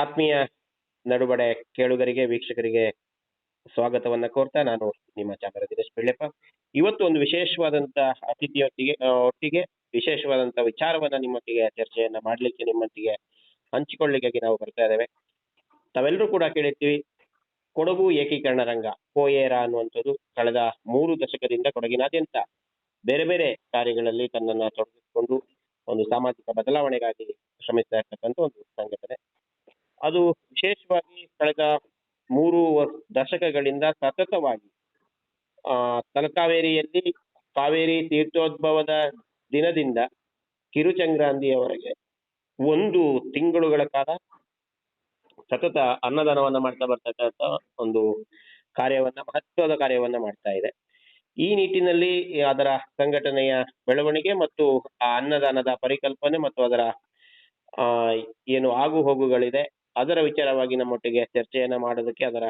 ಆತ್ಮೀಯ ನಡುಬಡೆ ಕೇಳುಗರಿಗೆ, ವೀಕ್ಷಕರಿಗೆ ಸ್ವಾಗತವನ್ನ ಕೋರ್ತಾ ನಾನು ನಿಮ್ಮ ಚಾಮರ ದಿನೇಶ್ ಬೆಳ್ಳೆಪ್ಪ. ಇವತ್ತು ಒಂದು ವಿಶೇಷವಾದಂತ ಅತಿಥಿಯೊಟ್ಟಿಗೆ ಒಟ್ಟಿಗೆ ವಿಶೇಷವಾದಂತ ವಿಚಾರವನ್ನ ನಿಮ್ಮೊಟ್ಟಿಗೆ, ಚರ್ಚೆಯನ್ನ ಮಾಡ್ಲಿಕ್ಕೆ, ನಿಮ್ಮೊಟ್ಟಿಗೆ ಹಂಚಿಕೊಳ್ಳಿಕ್ಕಾಗಿ ನಾವು ಬರ್ತಾ ಇದ್ದೇವೆ. ತಾವೆಲ್ಲರೂ ಕೂಡ ಕೇಳಿರ್ತೀವಿ, ಕೊಡಗು ಏಕೀಕರಣ ರಂಗ, ಕೋಯೇರ ಅನ್ನುವಂಥದ್ದು ಕಳೆದ ಮೂರು ದಶಕದಿಂದ ಕೊಡಗಿನಾದ್ಯಂತ ಬೇರೆ ಬೇರೆ ಕಾರ್ಯಗಳಲ್ಲಿ ತನ್ನನ್ನು ತೊಡಗಿಸಿಕೊಂಡು ಒಂದು ಸಾಮಾಜಿಕ ಬದಲಾವಣೆಗಾಗಿ ಶ್ರಮಿಸ್ತಾ ಇರ್ತಕ್ಕಂಥ ಒಂದು ಸಂಘಟನೆ. ಅದು ವಿಶೇಷವಾಗಿ ಕಳೆದ ಮೂರು ದಶಕಗಳಿಂದ ಸತತವಾಗಿ ತಲಕಾವೇರಿಯಲ್ಲಿ ಕಾವೇರಿ ತೀರ್ಥೋದ್ಭವದ ದಿನದಿಂದ ಕಿರುಚಂಗ್ರಾಂದಿಯವರೆಗೆ ಒಂದು ತಿಂಗಳುಗಳ ಕಾಲ ಸತತ ಅನ್ನದಾನವನ್ನ ಮಾಡ್ತಾ ಬರ್ತಕ್ಕಂಥ ಒಂದು ಕಾರ್ಯವನ್ನ, ಮಹತ್ವದ ಕಾರ್ಯವನ್ನ ಮಾಡ್ತಾ ಇದೆ. ಈ ನಿಟ್ಟಿನಲ್ಲಿ ಅದರ ಸಂಘಟನೆಯ ಬೆಳವಣಿಗೆ ಮತ್ತು ಆ ಅನ್ನದಾನದ ಪರಿಕಲ್ಪನೆ ಮತ್ತು ಅದರ ಏನು ಆಗು ಹೋಗುಗಳಿದೆ ಅದರ ವಿಚಾರವಾಗಿ ನಮ್ಮೊಟ್ಟಿಗೆ ಚರ್ಚೆಯನ್ನ ಮಾಡೋದಕ್ಕೆ ಅದರ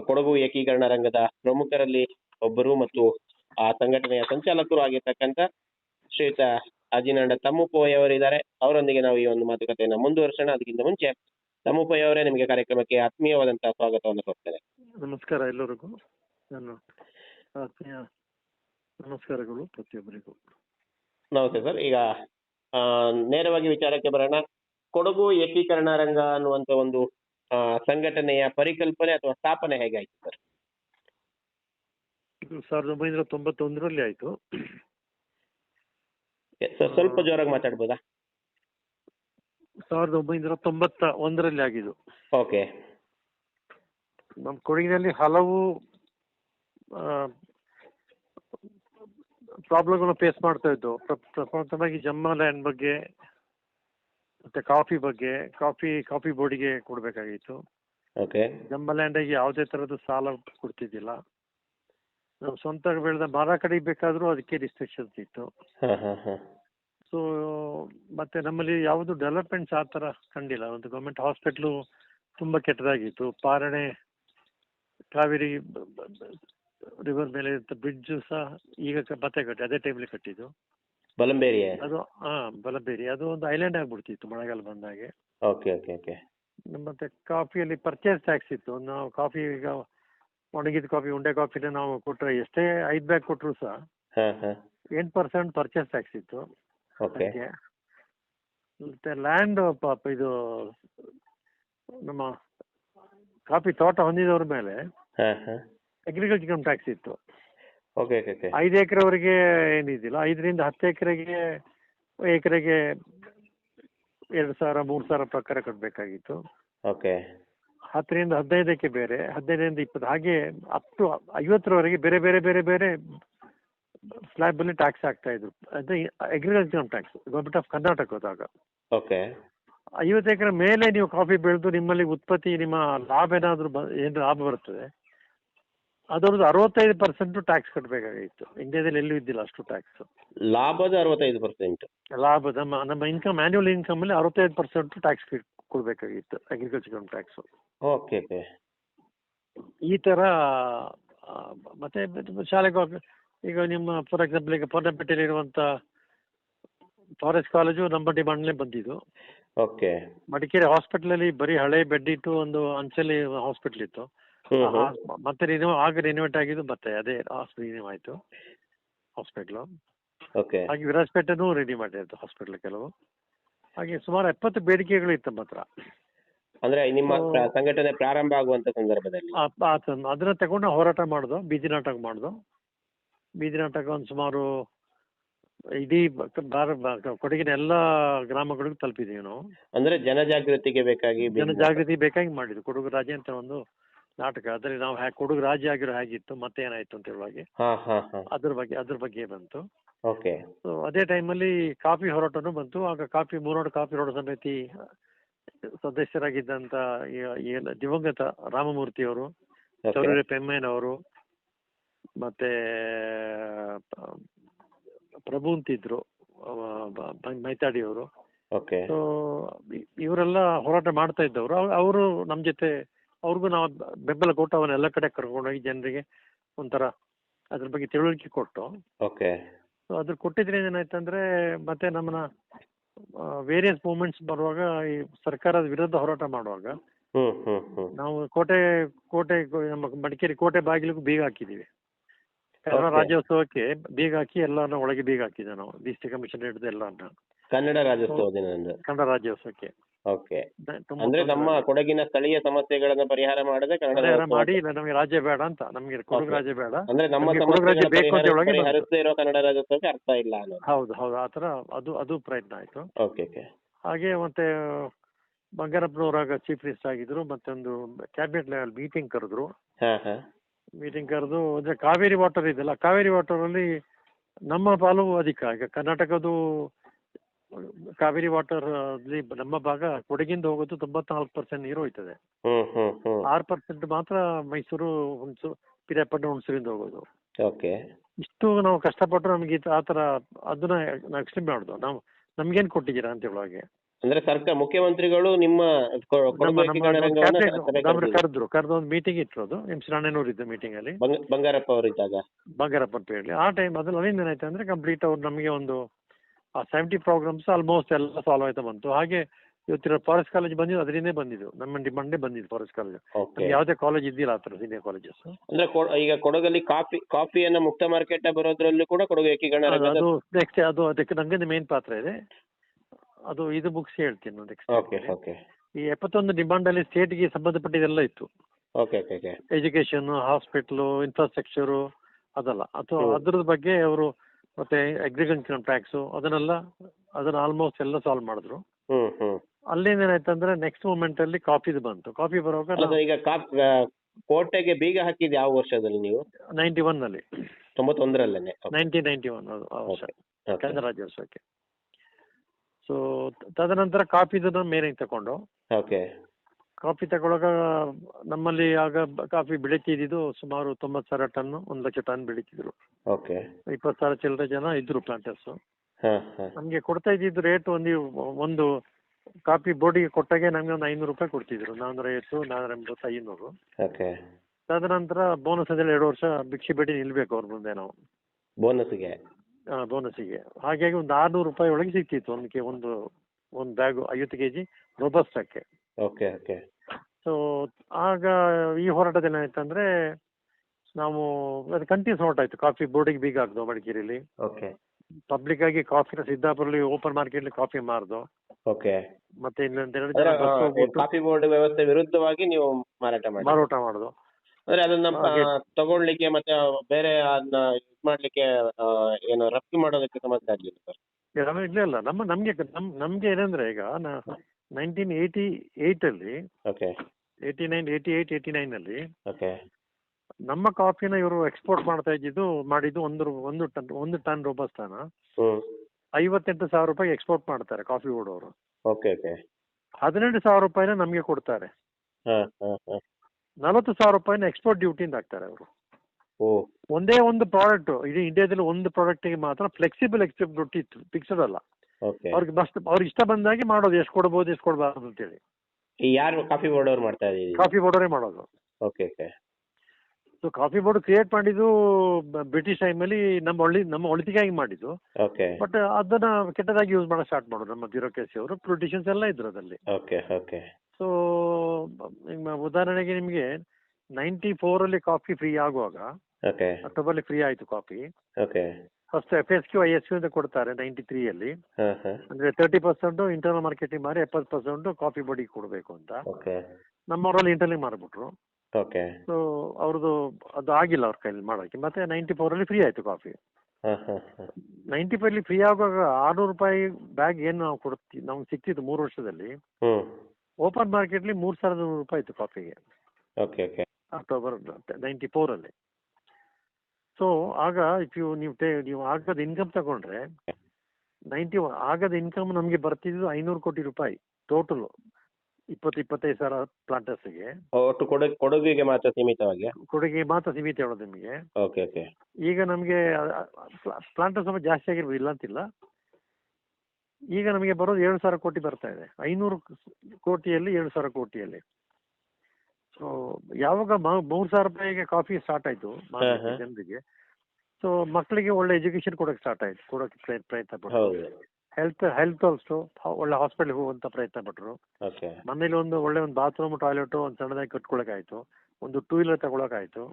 ಕೊಡಗು ಏಕೀಕರಣ ರಂಗದ ಪ್ರಮುಖರಲ್ಲಿ ಒಬ್ಬರು ಮತ್ತು ಆ ಸಂಘಟನೆಯ ಸಂಚಾಲಕರು ಆಗಿರ್ತಕ್ಕಂಥ ಶ್ರೀಯುತ ಅಜಿನಂಡ ತಮ್ಮುಪೋಯ್ ಅವರಿದ್ದಾರೆ. ಅವರೊಂದಿಗೆ ನಾವು ಈ ಒಂದು ಮಾತುಕತೆಯನ್ನ ಮುಂದುವರಿಸೋಣ. ಅದಕ್ಕಿಂತ ಮುಂಚೆ ತಮ್ಮುಪೋಯ್ ಅವರೇ ನಿಮಗೆ ಕಾರ್ಯಕ್ರಮಕ್ಕೆ ಆತ್ಮೀಯವಾದಂತಹ ಸ್ವಾಗತವನ್ನು ಕೊಡ್ತೇನೆ ನಮಸ್ಕಾರ ಎಲ್ಲರಿಗೂ. ನಾನು ಆತ್ಮೀಯ ನಮಸ್ಕಾರಗಳು ಪ್ರತಿಯೊಬ್ಬರಿಗೂ. ನಮಸ್ತೆ ಸರ್. ಈಗ ಆ, ನೇರವಾಗಿ ವಿಚಾರಕ್ಕೆ ಬರೋಣ. ಕೊಡಗು ಏಕೀಕರಣ ರಂಗ ಅನ್ನುವಂತ ಒಂದು ಆ, ಸಂಘಟನೆಯ ಪರಿಕಲ್ಪನೆ ಅಥವಾ ಸ್ಥಾಪನೆ ಹೇಗಾಯ್ತು ಸರ್? ಇದು ಸಾವಿರದ ಒಂಬೈನೂರ ತೊಂಬತ್ತೊಂದರಲ್ಲಿ ಆಯಿತು. ಸರ್ ಸ್ವಲ್ಪ ಜೋರಾಗಿ ಮಾತಾಡ್ಬೋದಾ? ಸಾವಿರದ ಒಂಬೈನೂರ ತೊಂಬತ್ತ ಒಂದರಲ್ಲಿ ಆಗಿದ್ದು. ಓಕೆ. ನಮ್ಮ ಕೊಡಗಿನಲ್ಲಿ ಹಲವು ಪ್ರಾಬ್ಲಮ್ಗಳನ್ನ ಫೇಸ್ ಮಾಡ್ತಾ ಇದ್ದು ಪ್ರ- ಪ್ರಪ್ರಥಮವಾಗಿ ಜಮ್ಮ ಲ್ಯಾಂಡ್ ಬಗ್ಗೆ ಮತ್ತೆ ಕಾಫಿ ಬಗ್ಗೆ ಕಾಫಿ ಕಾಫಿ ಬೋರ್ಡಿಗೆ ಕೊಡಬೇಕಾಗಿತ್ತು. ಓಕೆ. ಆಗಿ ಲ್ಯಾಂಡಿಗೆ ಯಾವುದೇ ಥರದ ಸಾಲ ಕೊಡ್ತಿದ್ದಿಲ್ಲ. ನಾವು ಸ್ವಂತ ಬೆಳೆದ ಮರ ಕಡಿಬೇಕಾದ್ರೂ ಅದಕ್ಕೆ ರಿಸ್ಟ್ರಿಕ್ಷನ್ಸ್ ಇತ್ತು. ಸೊ ಮತ್ತೆ ನಮ್ಮಲ್ಲಿ ಯಾವುದು ಡೆವಲಪ್ಮೆಂಟ್ಸ್ ಆ ತರ ಕಂಡಿಲ್ಲ. ಒಂದು ಗೌರ್ಮೆಂಟ್ ಹಾಸ್ಪಿಟ್ಲು ತುಂಬಾ ಕೆಟ್ಟದಾಗಿತ್ತು. ಪಾರಣೆ ಕಾವೇರಿ ರಿವರ್ ಮೇಲೆ ಬ್ರಿಡ್ಜ್ ಸಹ ಈಗ ಮತ್ತೆ ಕಟ್ಟಿ ಅದೇ ಟೈಮ್ಲಿ ಕಟ್ಟಿದ್ದು. ಬಲಂಬೇರಿಯೇ? ಅದು ಹಾಂ ಬಲಬೇರಿ. ಅದು ಒಂದು ಐಲ್ಯಾಂಡ್ ಆಗ್ಬಿಡ್ತಿತ್ತು ಮಳೆಗಾಲ ಬಂದಾಗೆ. Okay okay okay. ಮತ್ತೆ ಕಾಫಿಯಲ್ಲಿ ಪರ್ಚೇಸ್ ಟ್ಯಾಕ್ಸ್ ಇತ್ತು ನಾವು ಕಾಫಿ ಈಗ ಒಣಗಿದ ಕಾಫಿ ಉಂಡೆ ಕಾಫಿನ ನಾವು ಕೊಟ್ಟರೆ ಎಷ್ಟೇ ಐದು ಬ್ಯಾಗ್ ಕೊಟ್ಟರು ಸಹ ಎಂಟ್ ಹಾ. ಎಂಟು ಪರ್ಸೆಂಟ್ ಪರ್ಚೇಸ್ ಟ್ಯಾಕ್ಸ್ ಇತ್ತು ಓಕೆ. ಅದಕ್ಕೆ ಮತ್ತೆ ಲ್ಯಾಂಡ್ ಪಾಪ ಇದು ನಮ್ಮ ಕಾಫಿ ತೋಟ ಹೊಂದಿದವ್ರ ಮೇಲೆ ಹಾ ಹಾ. ಅಗ್ರಿಕಲ್ಚರ್ ಟ್ಯಾಕ್ಸ್ ಇತ್ತು. ಓಕೆ ಓಕೆ ಓಕೆ ಐದು ಎಕರೆವರೆಗೆ ಏನಿದಿಲ್ಲ. ಐದರಿಂದ ಹತ್ತು ಎಕರೆಗೆ ಎಕರೆಗೆ ಎರಡು ಸಾವಿರ ಮೂರು ಸಾವಿರ ಪ್ರಕಾರ ಕಟ್ಟಬೇಕಾಗಿತ್ತು ಓಕೆ ಹತ್ತರಿಂದ ಹದಿನೈದಕ್ಕೆ ಬೇರೆ ಹದಿನೈದರಿಂದ ಇಪ್ಪತ್ತು ಹಾಗೆ ಅಪ್ ಟು ಐವತ್ತರವರೆಗೆ ಬೇರೆ ಬೇರೆ ಬೇರೆ ಬೇರೆ ಸ್ಲ್ಯಾಬಲ್ಲಿ ಟ್ಯಾಕ್ಸ್ ಆಗ್ತಾ ಇದ್ರು. ಅದೇ agriculture tax government of Karnataka ಹೋದಾಗ ಓಕೆ ಐವತ್ತು ಎಕರೆ ಮೇಲೆ ನೀವು ಕಾಫಿ ಬೆಳೆದು ನಿಮ್ಮಲ್ಲಿ ಉತ್ಪತ್ತಿ ನಿಮ್ಮ ಲಾಭ ಏನಾದರೂ ಬ ಏನು ಲಾಭ ಬರ್ತದೆ ಅದರದ್ದು ಅರವತ್ತೈದು ಪರ್ಸೆಂಟ್ ಟ್ಯಾಕ್ಸ್ ಕಟ್ಟಬೇಕಾಗಿತ್ತು ಇಂಡಿಯಾದಲ್ಲಿ ಎಲ್ಲೂ ಇದ್ದಿಲ್ಲ ಅಷ್ಟು ಟ್ಯಾಕ್ಸ್ ಲಾಭದ ಅರವತ್ತೈದು ಪರ್ಸೆಂಟ್ ಲಾಭದ ನಮ್ಮ ನಮ್ಮ ಇನ್ಕಮ್ ಅಲ್ಲಿ ಅರವತ್ತೈದು ಪರ್ಸೆಂಟ್ ಟ್ಯಾಕ್ಸ್ ಕೊಡಬೇಕಾಗಿತ್ತು ಅಗ್ರಿಕಲ್ಚರ್ ಟ್ಯಾಕ್ಸ್ ಓಕೆ ಓಕೆ ಈ ತರ ಆ, ಮತ್ತೆ ಶಾಲೆಗೆ ಹೋಗ ಈಗ ನಿಮ್ಮ ಫಾರ್ ಎಕ್ಸಾಂಪಲ್ ಈಗ ಪೊನ್ನಪೇಟೆಯಲ್ಲಿರುವಂಥ ಫಾರೆಸ್ಟ್ ಕಾಲೇಜು ನಮ್ಮ ಡಿಮಾಂಡ್ಲೆ ಬಂದಿದ್ದು. ಓಕೆ ಮಡಿಕೇರಿ ಹಾಸ್ಪಿಟ್ಲಲ್ಲಿ ಬರೀ ಹಳೆ ಬೆಡ್ ಇಟ್ಟು ಒಂದು ಅಂಚಲ್ಲಿ ಹಾಸ್ಪಿಟಲ್ ಇತ್ತು. ಮತ್ತೆ ರಿನ್ಯೂ ಆಗ ರಿನೋವೇಟ್ ಆಗಿದ್ದು ಮತ್ತೆ ಅದೇ ಹಾಸ್ಪಿಟಲ್ ರಿನ್ಯೂ ಆಯಿತು ಹಾಸ್ಪಿಟ್ಲು ಓಕೆ ಹಾಗೆ ವಿರಾಜಪೇಟೆನೂ ರೆಡಿ ಮಾಡಿದ್ದು ಹಾಸ್ಪಿಟ್ಲ್ ಕೆಲವು. ಹಾಗೆ ಸುಮಾರು ಎಪ್ಪತ್ತು ಬೇಡಿಕೆಗಳು ಇತ್ತು ಮಾತ್ರ. ಹತ್ರ ಅಂದ್ರೆ ನಿಮ್ಮ ಸಂಘಟನೆ ಪ್ರಾರಂಭ ಆಗುವಂತ ಸಂದರ್ಭದಲ್ಲಿ? ಅದನ್ನ ತಗೊಂಡು ಹೋರಾಟ ಮಾಡುದು ಬೀದಿ ನಾಟಕ ಮಾಡುದು. ಬೀದಿ ನಾಟಕ ಒಂದು ಸುಮಾರು ಇಡೀ ಭಾರ ಕೊಡಗಿನ ಎಲ್ಲ ಗ್ರಾಮಗಳಿಗೂ ತಲುಪಿದೀವಿ ನಾವು. ಅಂದ್ರೆ ಜನಜಾಗೃತಿಗೆ ಬೇಕಾಗಿ ಜನ ಜಾಗೃತಿ ಬೇಕಾಗಿ ಮಾಡಿದ್ದು ಕೊಡಗು ರಾಜ್ಯ ಅಂತ ಒಂದು ನಾಟಕ ಅದರಲ್ಲಿ ನಾವು ಹ್ಯಾ ಕೊಡಗು ರಾಜ್ಯ ಆಗಿರೋ ಹೇಗಿತ್ತು ಮತ್ತೆ ಏನಾಯ್ತು ಅಂತ ಹೇಳುವಾಗೆ ಅದ್ರ ಬಗ್ಗೆ ಅದ್ರ ಬಗ್ಗೆ ಬಂತು. ಓಕೆ. ಸೊ ಅದೇ ಟೈಮಲ್ಲಿ ಕಾಫಿ ಹೋರಾಟನು ಬಂತು. ಆಗ ಕಾಫಿ ಮೂರೋಡು ಕಾಫಿ ರೋಡ್ ಸಮಿತಿ ಸದಸ್ಯರಾಗಿದ್ದಂತ ದಿವಂಗತ ರಾಮಮೂರ್ತಿ ಅವರು ಓಕೆ. ಚೌರೂರಿ ಅವರು ಮತ್ತೆ ಪ್ರಭು ಅಂತಿದ್ರು ಇದ್ರು ಬ- ಬ- ಮೈತಾಡಿ ಅವರು. ಓಕೆ. ಸೊ ಇವರೆಲ್ಲ ಹೋರಾಟ ಮಾಡ್ತಾ ಇದ್ದವರು. ಅವರು ನಮ್ಮ ಜೊತೆ ಅವ್ರಿಗೂ ನಾವು ಬೆಂಬಲ ಕೊಟ್ಟು ಅವನ್ನ ಎಲ್ಲ ಕಡೆ ಕರ್ಕೊಂಡೋಗಿ ಜನರಿಗೆ ಒಂಥರ ಅದ್ರ ಬಗ್ಗೆ ತಿಳುವಳಿಕೆ ಕೊಟ್ಟು. ಓಕೆ ಅದ್ರ ಕೊಟ್ಟಿದ್ರೆ ಏನಾಯ್ತಂದ್ರೆ ಮತ್ತೆ ನಮ್ಮನ್ನ ವೇರಿಯಸ್ ಮೂಮೆಂಟ್ಸ್ ಬರುವಾಗ ಈ ಸರ್ಕಾರದ ವಿರುದ್ಧ ಹೋರಾಟ ಮಾಡುವಾಗ ನಾವು ಕೋಟೆ ಕೋಟೆ ನಮ್ಮ ಮಡಿಕೇರಿ ಕೋಟೆ ಬಾಗಿಲಿಗೂ ಬೀಗ ಹಾಕಿದೀವಿ ಕನ್ನಡ. ರಾಜ್ಯೋತ್ಸವಕ್ಕೆ ಬೀಗ ಹಾಕಿ ಎಲ್ಲರನ್ನ ಒಳಗೆ ಬೀಗ ಹಾಕಿದ್ದೆ ನಾವು. ಡಿ ಸಿ ಕಮಿಷನ್ ಹಿಡಿದು ಎಲ್ಲ ಕನ್ನಡ ರಾಜ್ಯೋತ್ಸವ ಕನ್ನಡ ರಾಜ್ಯೋತ್ಸವಕ್ಕೆ. ಓಕೆ. ತುಂಬ ಅಂದ್ರೆ ನಮ್ಮ ಕೊಡಗಿನ ಸ್ಥಳೀಯ ಸಮಸ್ಯೆಗಳನ್ನ ಪರಿಹಾರ ಮಾಡದೆ ಕನ್ನಡ ಪರಿಹಾರ ಮಾಡಿ ಇಲ್ಲ ನಮಗೆ ರಾಜ್ಯ ಬೇಡ ಅಂತ ನಮಗೆ ಕೊಡಗು. ರಾಜ್ಯ ಬೇಡ. ಅಂದ್ರೆ ನಮ್ಮ ಕೊಡಗು ರಾಜ್ಯ ಬೇಕು ಅಂತ ಇರೋ ಕನ್ನಡ ರಾಜ್ಯೋತ್ಸವಕ್ಕೆ ಅರ್ಥ ಇಲ್ಲ ಹೌದು ಹೌದು ಆ ಥರ ಅದು ಅದು ಪ್ರಯತ್ನ ಆಯಿತು. Okay okay. ಹಾಗೆ ಮತ್ತೆ ಬಂಗಾರಪ್ಪನವರಾಗ ಚೀಫ್ ಮಿನಿಸ್ಟರ್ ಆಗಿದ್ರು ಮತ್ತೆ ಒಂದು ಕ್ಯಾಬಿನೆಟ್ ಲೆವೆಲ್ ಮೀಟಿಂಗ್ ಕರೆದ್ರು. ಮೀಟಿಂಗ್ ಕರೆದು ಅಂದ್ರೆ ಕಾವೇರಿ ವಾಟರ್ ಇದೆಯಲ್ಲ ಕಾವೇರಿ ವಾಟರ್ ಅಲ್ಲಿ ನಮ್ಮ ಪಾಲು ಅಧಿಕ ಈಗ ಕರ್ನಾಟಕದ್ದು ಕಾವೇರಿ ವಾಟರ್ ಅಲ್ಲಿ ನಮ್ಮ ಭಾಗ ಕೊಡಗಿಂದ ಹೋಗೋದು ತೊಂಬತ್ನಾಲ್ಕು ಪರ್ಸೆಂಟ್ ನೀರು ಹೋಯ್ತದೆ. ಆರ್ ಪರ್ಸೆಂಟ್ ಮಾತ್ರ ಮೈಸೂರು ಹುಣಸು ಪಿರಿಯಾಪಟ್ಟಣ ಹುಣಸೂರಿಂದ ಹೋಗೋದು. ಓಕೆ. ಇಷ್ಟು ನಾವು ಕಷ್ಟಪಟ್ಟು ನಮಗೆ ಆ ತರ ಅದನ್ನ ನಾವು ಎಕ್ಸ್ಪ್ಲೇನ್ ಮಾಡುದು. ನಾವು ನಮ್ಗೇನು ಕೊಟ್ಟಿದ್ದೀರಾ ಅಂತ ಹೇಳುವಾಗ ಅಂದ್ರೆ ಸರ್ಕಾರ ಮುಖ್ಯಮಂತ್ರಿಗಳು ನಿಮ್ಮ. ಕರೆದ್ರು. ಕರೆದು ಒಂದು ಮೀಟಿಂಗ್ ಇತ್ತು ಅದು ಎಂ ಸಿ ಇದ್ದ ಮೀಟಿಂಗ್ ಅಲ್ಲಿ. ಬಂಗಾರಪ್ಪ ಅವರು ಇದ್ದಾಗ ಬಂಗಾರಪ್ಪ ಅಂತ ಹೇಳಿ. ಆ ಟೈಮ್ ಅದ್ರಲ್ಲಿ ಏನಾಯ್ತು ಅಂದ್ರೆ ಕಂಪ್ಲೀಟ್ ಅವ್ರು ನಮಗೆ ಒಂದು ಆ ಸೆವೆಂಟಿ ಪ್ರೋಗ್ರಾಮ್ಸ್ ಆಲ್ಮೋಸ್ಟ್ ಎಲ್ಲ ಸಾಲ್ವ್ ಆಯ್ತಾ ಬಂತು. ಹಾಗೆ ಇವತ್ತಿರೋ ಫಾರೆಸ್ಟ್ ಕಾಲೇಜ್ ಬಂದಿದ್ದು ಅದರಿಂದ ಬಂದಿದ್ದು. ನಮ್ಮ ಡಿಮಾಂಡೇ ಬಂದಿದ್ದು ಫಾರೆಸ್ಟ್ ಕಾಲೇಜ್ ಯಾವುದೇ ಕಾಲೇಜ್ ಇದ್ದಿಲ್ಲ ಆ ಥರ ಸೀನಿಯರ್ ಕಾಲೇಜಸ್ ಅಂದ್ರೆ ಈಗ ಕೊಡಗಲ್ಲಿ ಕಾಫಿ ಕಾಫಿಯನ್ನು ಮುಕ್ತ ಮಾರ್ಕೆಟ್ ಬರೋದ್ರಲ್ಲೂ ಕೂಡ ಕೊಡಗು ಏಕೀಕರಣ ಅದು ನೆಕ್ಸ್ಟ್ ಅದು ಅದಕ್ಕೆ ನಂಗೆ ಮೇನ್ ಪಾತ್ರ ಇದೆ. ಅದು ಇದು ಬುಕ್ಸ್ ಹೇಳ್ತೀನಿ ನಾನು ಓಕೆ ಈ ಎಪ್ಪತ್ತೊಂದು ಡಿಮಾಂಡ್ ಅಲ್ಲಿ ಸ್ಟೇಟ್ಗೆ ಸಂಬಂಧಪಟ್ಟಿದ್ದೆಲ್ಲ ಇತ್ತು. Okay okay okay education hospital infrastructure ಅದಲ್ಲ. ಅಥವಾ ಅದ್ರ ಅದ್ರದ ಬಗ್ಗೆ ಅವರು ಮತ್ತೆ ಅಗ್ರಿಕಲ್ಚರ್ ಟ್ಯಾಕ್ಸು ಅದನ್ನೆಲ್ಲ ಅದನ್ನ ಆಲ್ಮೋಸ್ಟ್ ಎಲ್ಲ ಸಾಲ್ವ್ ಮಾಡಿದ್ರು. ಅಲ್ಲಿಂದ ಏನಾಯ್ತಂದ್ರೆ ನೆಕ್ಸ್ಟ್ ಮೂಮೆಂಟ್ ಅಲ್ಲಿ ಕಾಫಿದು ಬಂತು. ಕಾಫಿ ಬರುವಾಗ ಈಗ ಕೋಟೆಗೆ ಬೀಗ ಹಾಕಿದ್ ಯಾವ ವರ್ಷದಲ್ಲಿ ನೀವು? ನೈಂಟಿ ಒನ್ ಅಲ್ಲಿ ತೊಂಬತ್ತೊಂದರಲ್ಲೇ ನೈನ್ಟೀನ್ ನೈನ್ಟಿ ಒನ್ ಕನ್ನಡ ರಾಜ್ಯೋತ್ಸವಕ್ಕೆ ಸೊ ತದನಂತರ ಕಾಫಿದನ್ನ ಮೇರೆ ತಗೊಂಡು. ಓಕೆ ಕಾಫಿ ತಗೊಳಕ ನಮ್ಮಲ್ಲಿ ಆಗ ಕಾಫಿ ಬೆಳೀತಿದ್ದು ಸುಮಾರು ತೊಂಬತ್ತು ಸಾವಿರ ಟನ್ ಒಂದ್ ಲಕ್ಷ ಟನ್ ಬೆಳೀತಿದ್ರು. ಓಕೆ. ಇಪ್ಪತ್ತು ಸಾವಿರ ಚಿಲ್ಲರೆ ಜನ ಇದ್ರು ಪ್ಲಾಂಟರ್ಸ್ ನಮ್ಗೆ ಕೊಡ್ತಾ ಇದ್ದಿದ್ದು ರೇಟ್ ಒಂದು ಒಂದು ಕಾಫಿ ಬೋರ್ಡಿಗೆ ಕೊಟ್ಟಾಗೆ ನಮಗೆ ಒಂದು ಐನೂರು ರೂಪಾಯಿ ಕೊಡ್ತಿದ್ರು. ನಾನೂರ ಐವತ್ತು ನಾನೂರ ಎಂಬತ್ತು ಐನೂರು. ಓಕೆ. ತದನಂತರ ಬೋನಸ್ ಅಂದ್ರೆ ಎರಡು ವರ್ಷ ಭಿಕ್ಷೆ ಬೇಡಿ ನಿಲ್ಬೇಕು ಅವ್ರ ಮುಂದೆ ನಾವು. ಬೋನಸ್ಗೆ ಗೆ ಹಾಗಾಗಿ ಒಂದು ಆರ್ನೂರು ರೂಪಾಯಿ ಒಳಗೆ ಸಿಕ್ತಿತ್ತು ಒಂದಕ್ಕೆ ಒಂದು ಒಂದು ಬ್ಯಾಗ್ ಐವತ್ತು ಕೆ ಜಿ ರೊಬಸ್ಟಕ್ಕೆ ಓಕೆ ಓಕೆ ಸೊ ಆಗ ಈ ಹೋರಾಟದ ಏನಾಯ್ತಂದ್ರೆ ನಾವು ಅದು ಕಂಟಿನ್ಯೂಸ್ ಹೋರಾಟ ಆಯ್ತು. ಕಾಫಿ ಬೋರ್ಡಿಗೆ ಬೀಗ ಹಾಕ್ದು ಮಡಿಕೇರಿಲಿ. ಓಕೆ ಪಬ್ಲಿಕ್ ಆಗಿ ಕಾಫಿನ ಸಿದ್ದಾಪುರಲ್ಲಿ ಓಪನ್ ಅಲ್ಲಿ ಕಾಫಿ ಮಾರ್ದು. ಓಕೆ ಮತ್ತೆ ಇನ್ನೊಂದ್ ಎರಡು ಅಂದ್ರೆ ಜನ ಬಸ್ ಹೋಗ್ಬಿಟ್ಟು ಕಾಫಿ ಬೋರ್ಡ್ ವ್ಯವಸ್ಥೆ ವಿರುದ್ಧವಾಗಿ ನೀವು ಮಾರಾಟ ಮಾಡಿ ಮಾರಾಟ ಮಾಡುದು. ಅಂದ್ರೆ ಅದನ್ನ ತಗೊಳ್ಲಿಕ್ಕೆ ತಗೊಳ್ಳಿಕ್ಕೆ ಮತ್ತೆ ಬೇರೆ ಅದನ್ನ ಇದು ಮಾಡ್ಲಿಕ್ಕೆ ಆ, ಏನು ರಫ್ತು ಮಾಡೋದಕ್ಕೆ ಸಮಸ್ಯೆ ಆಗ್ಲಿಲ್ಲ ಸರ್? ಇಲ್ಲ ಇಲ್ಲ ಇಲ್ಲ. ನಮ್ಮ ನಮ್ಗೆ ನಮ್ ನಮ್ಗೆ ಏನಂದ್ರೆ ಈಗ ನೈನ್ಟೀನ್ ಏಯ್ಟಿ ಏಯ್ಟ್ ಅಲ್ಲಿ okay eighty nine eighty eight eighty nine ಅಲ್ಲಿ ಓಕೆ ನಮ್ಮ ಕಾಫಿನ ಇವರು ಎಕ್ಸ್ಪೋರ್ಟ್ ಮಾಡ್ತಾ ಇದ್ದಿದ್ದು ಮಾಡಿದ್ದು ಒಂದು ರು- ಒಂದು ಟನ್ ಒಂದು ಟನ್ ರೋಬಸ್ಟಾನ ಹ್ಮ್. ಐವತ್ತೆಂಟು ಸಾವಿರ ರೂಪಾಯಿ ಎಕ್ಸ್ಪೋರ್ಟ್ ಮಾಡ್ತಾರೆ ಕಾಫಿ ಓಡೋರು ಓಕೆ ಓಕೆ ಹದಿನೆಂಟು ಸಾವಿರ ರೂಪಾಯಿನ ನಮಗೆ ಕೊಡ್ತಾರೆ. ಹಾ ಹಾ ಹಾ. ನಲವತ್ತು ಸಾವಿರ ರೂಪಾಯಿನ ಎಕ್ಸ್ಪೋರ್ಟ್ ಡ್ಯೂಟಿಯಿಂದ ಹಾಕ್ತಾರೆ ಅವರು. ಓ. ಒಂದೇ ಒಂದು ಪ್ರಾಡಕ್ಟ್ ಇಡೀ ಇಂಡಿಯಾದಲ್ಲಿ ಒಂದು ಪ್ರಾಡಕ್ಟ್ ಮಾತ್ರ ಫ್ಲೆಕ್ಸಿಬಲ್ ಎಕ್ಸ್ಪೋರ್ಟ್ ಡ್ಯೂಟಿ ಇತ್ತು ಫಿಕ್ಸ್ಡ್ ಅಲ್ಲ. ಅವ್ರಿಗೆ ಬಸ್ ಅವ್ರಿಗೆ ಇಷ್ಟ ಬಂದಾಗೆ ಮಾಡೋದು ಎಷ್ಟು ಕೊಡ್ಬೋದು ಎಷ್ಟು ಕೊಡಬಾರ್ದು ಅಂತೇಳಿ. ಯಾರು ಕಾಫಿ ಬೋರ್ಡ್ ಅವ್ರು ಮಾಡ್ತಾ ಇದ್ದೀವಿ ಕಾಫಿ ಬೋರ್ಡರೇ ಮಾಡೋದು. Okay okay so coffee board create ಮಾಡಿದ್ದು ಬ್ರಿಟಿಷ್ ಟೈಮಲ್ಲಿ ನಮ್ಮ ಒಳ್ಳಿ ನಮ್ಮ ಒಳಿತಿಗಾಗಿ ಮಾಡಿದ್ದು. ಓಕೆ ಬಟ್ ಅದನ್ನ ಕೆಟ್ಟದಾಗಿ ಯೂಸ್ ಮಾಡೋಕೆ ಸ್ಟಾರ್ಟ್ ಮಾಡೋದು ನಮ್ಮ ಬ್ಯೂರೋಕ್ರಸಿ ಅವರು. ಪೊಲಿಟಿಷಿಯನ್ಸ್ ಎಲ್ಲ ಇದ್ರು ಅದರಲ್ಲಿ. ಓಕೆ ಓಕೆ ಸೊ ಉದಾಹರಣೆಗೆ ನಿಮಗೆ ನೈಂಟಿ ಫೋರಲ್ಲಿ ಕಾಫಿ ಫ್ರೀ ಆಗುವಾಗ ಓಕೆ ಅಲ್ಲಿ ಫ್ರೀ ಆಯಿತು coffee okay first F S Q I S Q ಅಂತ ಕೊಡ್ತಾರೆ ನೈಂಟಿ ತ್ರೀಯಲ್ಲಿ ಅಲ್ಲಿ ಅಂದ್ರೆ ತರ್ಟಿ ಪರ್ಸೆಂಟ್ ಇಂಟರ್ನಲ್ ಮಾರ್ಕೆಟಿಂಗ್ ಮಾರಿ ಎಪ್ಪತ್ತು ಪರ್ಸೆಂಟ್ ಕಾಫಿ ಬಡಿ ಕೊಡಬೇಕು ಅಂತ. ನಮ್ಮವರಲ್ಲಿ ಇಂಟರ್ನಲ್ ಮಾರ್ಬಿಟ್ರು ಸೊ ಅವ್ರದ್ದು ಅದು ಆಗಿಲ್ಲ ಅವ್ರ ಕೈಲಿ ಮಾಡೋಕೆ. ಮತ್ತೆ ನೈಂಟಿ ಅಲ್ಲಿ ಫ್ರೀ ಆಯ್ತು ಕಾಫಿ ನೈಂಟಿ ಫೈವ್ ಅಲ್ಲಿ ಫೈವ್ಲಿ ಫ್ರೀ ಆಗುವಾಗ ಆರ್ನೂರು ರೂಪಾಯಿ ಬ್ಯಾಗ್ ಏನು ನಾವು ಕೊಡ್ತೀವಿ ನಮ್ಗೆ ಸಿಕ್ತಿತ್ತು ಮೂರು ವರ್ಷದಲ್ಲಿ. ಓಪನ್ ಮಾರ್ಕೆಟ್ಲಿ ಮೂರ್ ಸಾವಿರದ ನೂರು ರೂಪಾಯಿ ಇತ್ತು ಕಾಫಿಗೆ ಅಕ್ಟೋಬರ್ ನೈಂಟಿ ಫೋರಲ್ಲಿ ಸೊ ಆಗ ಇಫ್ ಯು ನೀವು ಟೇ ನೀವು ಆಗದ ಇನ್ಕಮ್ ತಗೊಂಡ್ರೆ ನೈಂಟಿ ಆಗದ ಇನ್ಕಮ್ ನಮಗೆ ಬರ್ತಿದ್ದು ಐನೂರು ಕೋಟಿ ರೂಪಾಯಿ ಟೋಟಲ್ ಇಪ್ಪತ್ತು ಇಪ್ಪತ್ತೈದು ಸಾವಿರ ಪ್ಲಾಂಟರ್ಸ್ಗೆ ಒಟ್ಟು ಕೊಡಗು ಕೊಡಗಿಗೆ ಮಾತ್ರ ಸೀಮಿತವಾಗಿ? ಕೊಡುಗೆ ಮಾತ್ರ ಸೀಮಿತ ಹೇಳೋದು ನಿಮಗೆ. ಓಕೆ ಓಕೆ ಈಗ ನಮಗೆ ಪ್ಲಾಂಟರ್ಸ್ ಸ್ವಲ್ಪ ಜಾಸ್ತಿ ಆಗಿರ್ಬೋದು ಇಲ್ಲ ಅಂತಿಲ್ಲ. ಈಗ ನಮಗೆ ಬರೋದು ಏಳು ಸಾವಿರ ಕೋಟಿ ಬರ್ತಾ ಇದೆ. ಐನೂರು ಕೋಟಿಯಲ್ಲಿ ಏಳು ಸಾವಿರ ಕೋಟಿಯಲ್ಲಿ. ಸೊ ಯಾವಾಗ ಮೂರ್ ಸಾವಿರ ರೂಪಾಯಿಗೆ ಕಾಫಿ ಸ್ಟಾರ್ಟ್ ಆಯ್ತು. ಜನರಿಗೆ. ಸೊ ಮಕ್ಕಳಿಗೆ ಒಳ್ಳೆ ಎಜುಕೇಶನ್ ಕೊಡೋಕೆ ಸ್ಟಾರ್ಟ್ ಆಯ್ತು ಕೊಡೋಕೆ ಪ್ರಯತ್ನ ಪಡ್ತಾರೆ ಹೌದು. ಹೆಲ್ತ್ ಹೆಲ್ತ್ ಆಲ್ಸೋ ಒಳ್ಳೆ ಹಾಸ್ಪಿಟಲ್ ಹೋಗುವಂತ ಪ್ರಯತ್ನ ಪಟ್ಟರು ಮನೇಲಿ ಒಂದು ಒಳ್ಳೆ ಒಂದು ಬಾತ್ರೂಮ್ ಟಾಯ್ಲೆಟ್ ಒಂದು ಸಣ್ಣದಾಗಿ ಕಟ್ಕೊಳಕಾಯ್ತು ಒಂದು ಟೂ ವೀಲರ್ ತಗೊಳಕಾಯ್ತು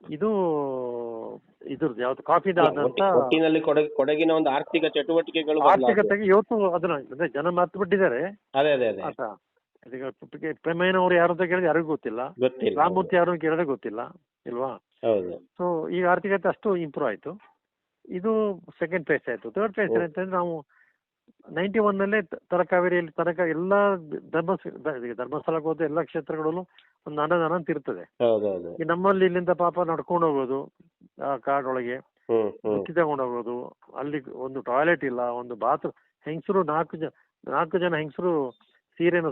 ಇದು ಇದ್ರದ್ದು ಯಾವ್ದು ಕಾಫಿ ಒಟ್ಟಿನಲ್ಲಿ ಕೊಡಗು ಕೊಡಗಿನ ಒಂದು ಆರ್ಥಿಕ ಚಟುವಟಿಕೆಗಳು. ಆರ್ಥಿಕತೆಗೆ ಇವತ್ತು ಅದನ್ನ ಅಂದ್ರೆ ಜನ ಮರ್ತು ಬಿಟ್ಟಿದ್ದಾರೆ. ಅದೇ ಅದೇ ಅದೇ ಆತ ಈಗ ಪ್ರೇಮಯ್ಯನವರು ಯಾರು ಅಂತ ಕೇಳಿದ್ರೆ ಯಾರಿಗೂ ಗೊತ್ತಿಲ್ಲ. ರಾಮಮೂರ್ತಿ ಯಾರು ಕೇಳಿದ್ರೆ ಗೊತ್ತಿಲ್ಲ ಇಲ್ವಾ? ಸೊ ಈಗ ಆರ್ಥಿಕತೆ ಅಷ್ಟು ಇಂಪ್ರೂವ್ ಆಯ್ತು. ಇದು ಸೆಕೆಂಡ್ ಫೇಸ್ ಆಯ್ತು. Third phase. ಏನಂತಂದ್ರೆ ನಾವು ನೈಂಟಿ ಒನ್ನಲ್ಲೇ ತರಕಾವೇರಿಯಲ್ಲಿ ತನಕ ಎಲ್ಲ ಧರ್ಮ ಧರ್ಮಸ್ಥಳಕ್ಕೆ ಹೋದ ಎಲ್ಲ ಕ್ಷೇತ್ರಗಳಲ್ಲೂ ಒಂದು ಅನ್ನದಾನ ಅಂತ ಇರ್ತದೆ. ಈ ನಮ್ಮಲ್ಲಿ ಇಲ್ಲಿಂದ ಪಾಪ ನಡ್ಕೊಂಡು ಹೋಗೋದು ಆ ಕಾಡೊಳಗೆ ಬುತ್ತಿ ತಗೊಂಡು ಹೋಗೋದು ಅಲ್ಲಿ ಒಂದು ಟಾಯ್ಲೆಟ್ ಇಲ್ಲ ಒಂದು ಬಾತ್ರೂಮ್ ಹೆಂಗಸರು ನಾಲ್ಕು ಜನ ನಾಲ್ಕು ಜನ ಹೆಂಗಸರು ಸೀರೆನ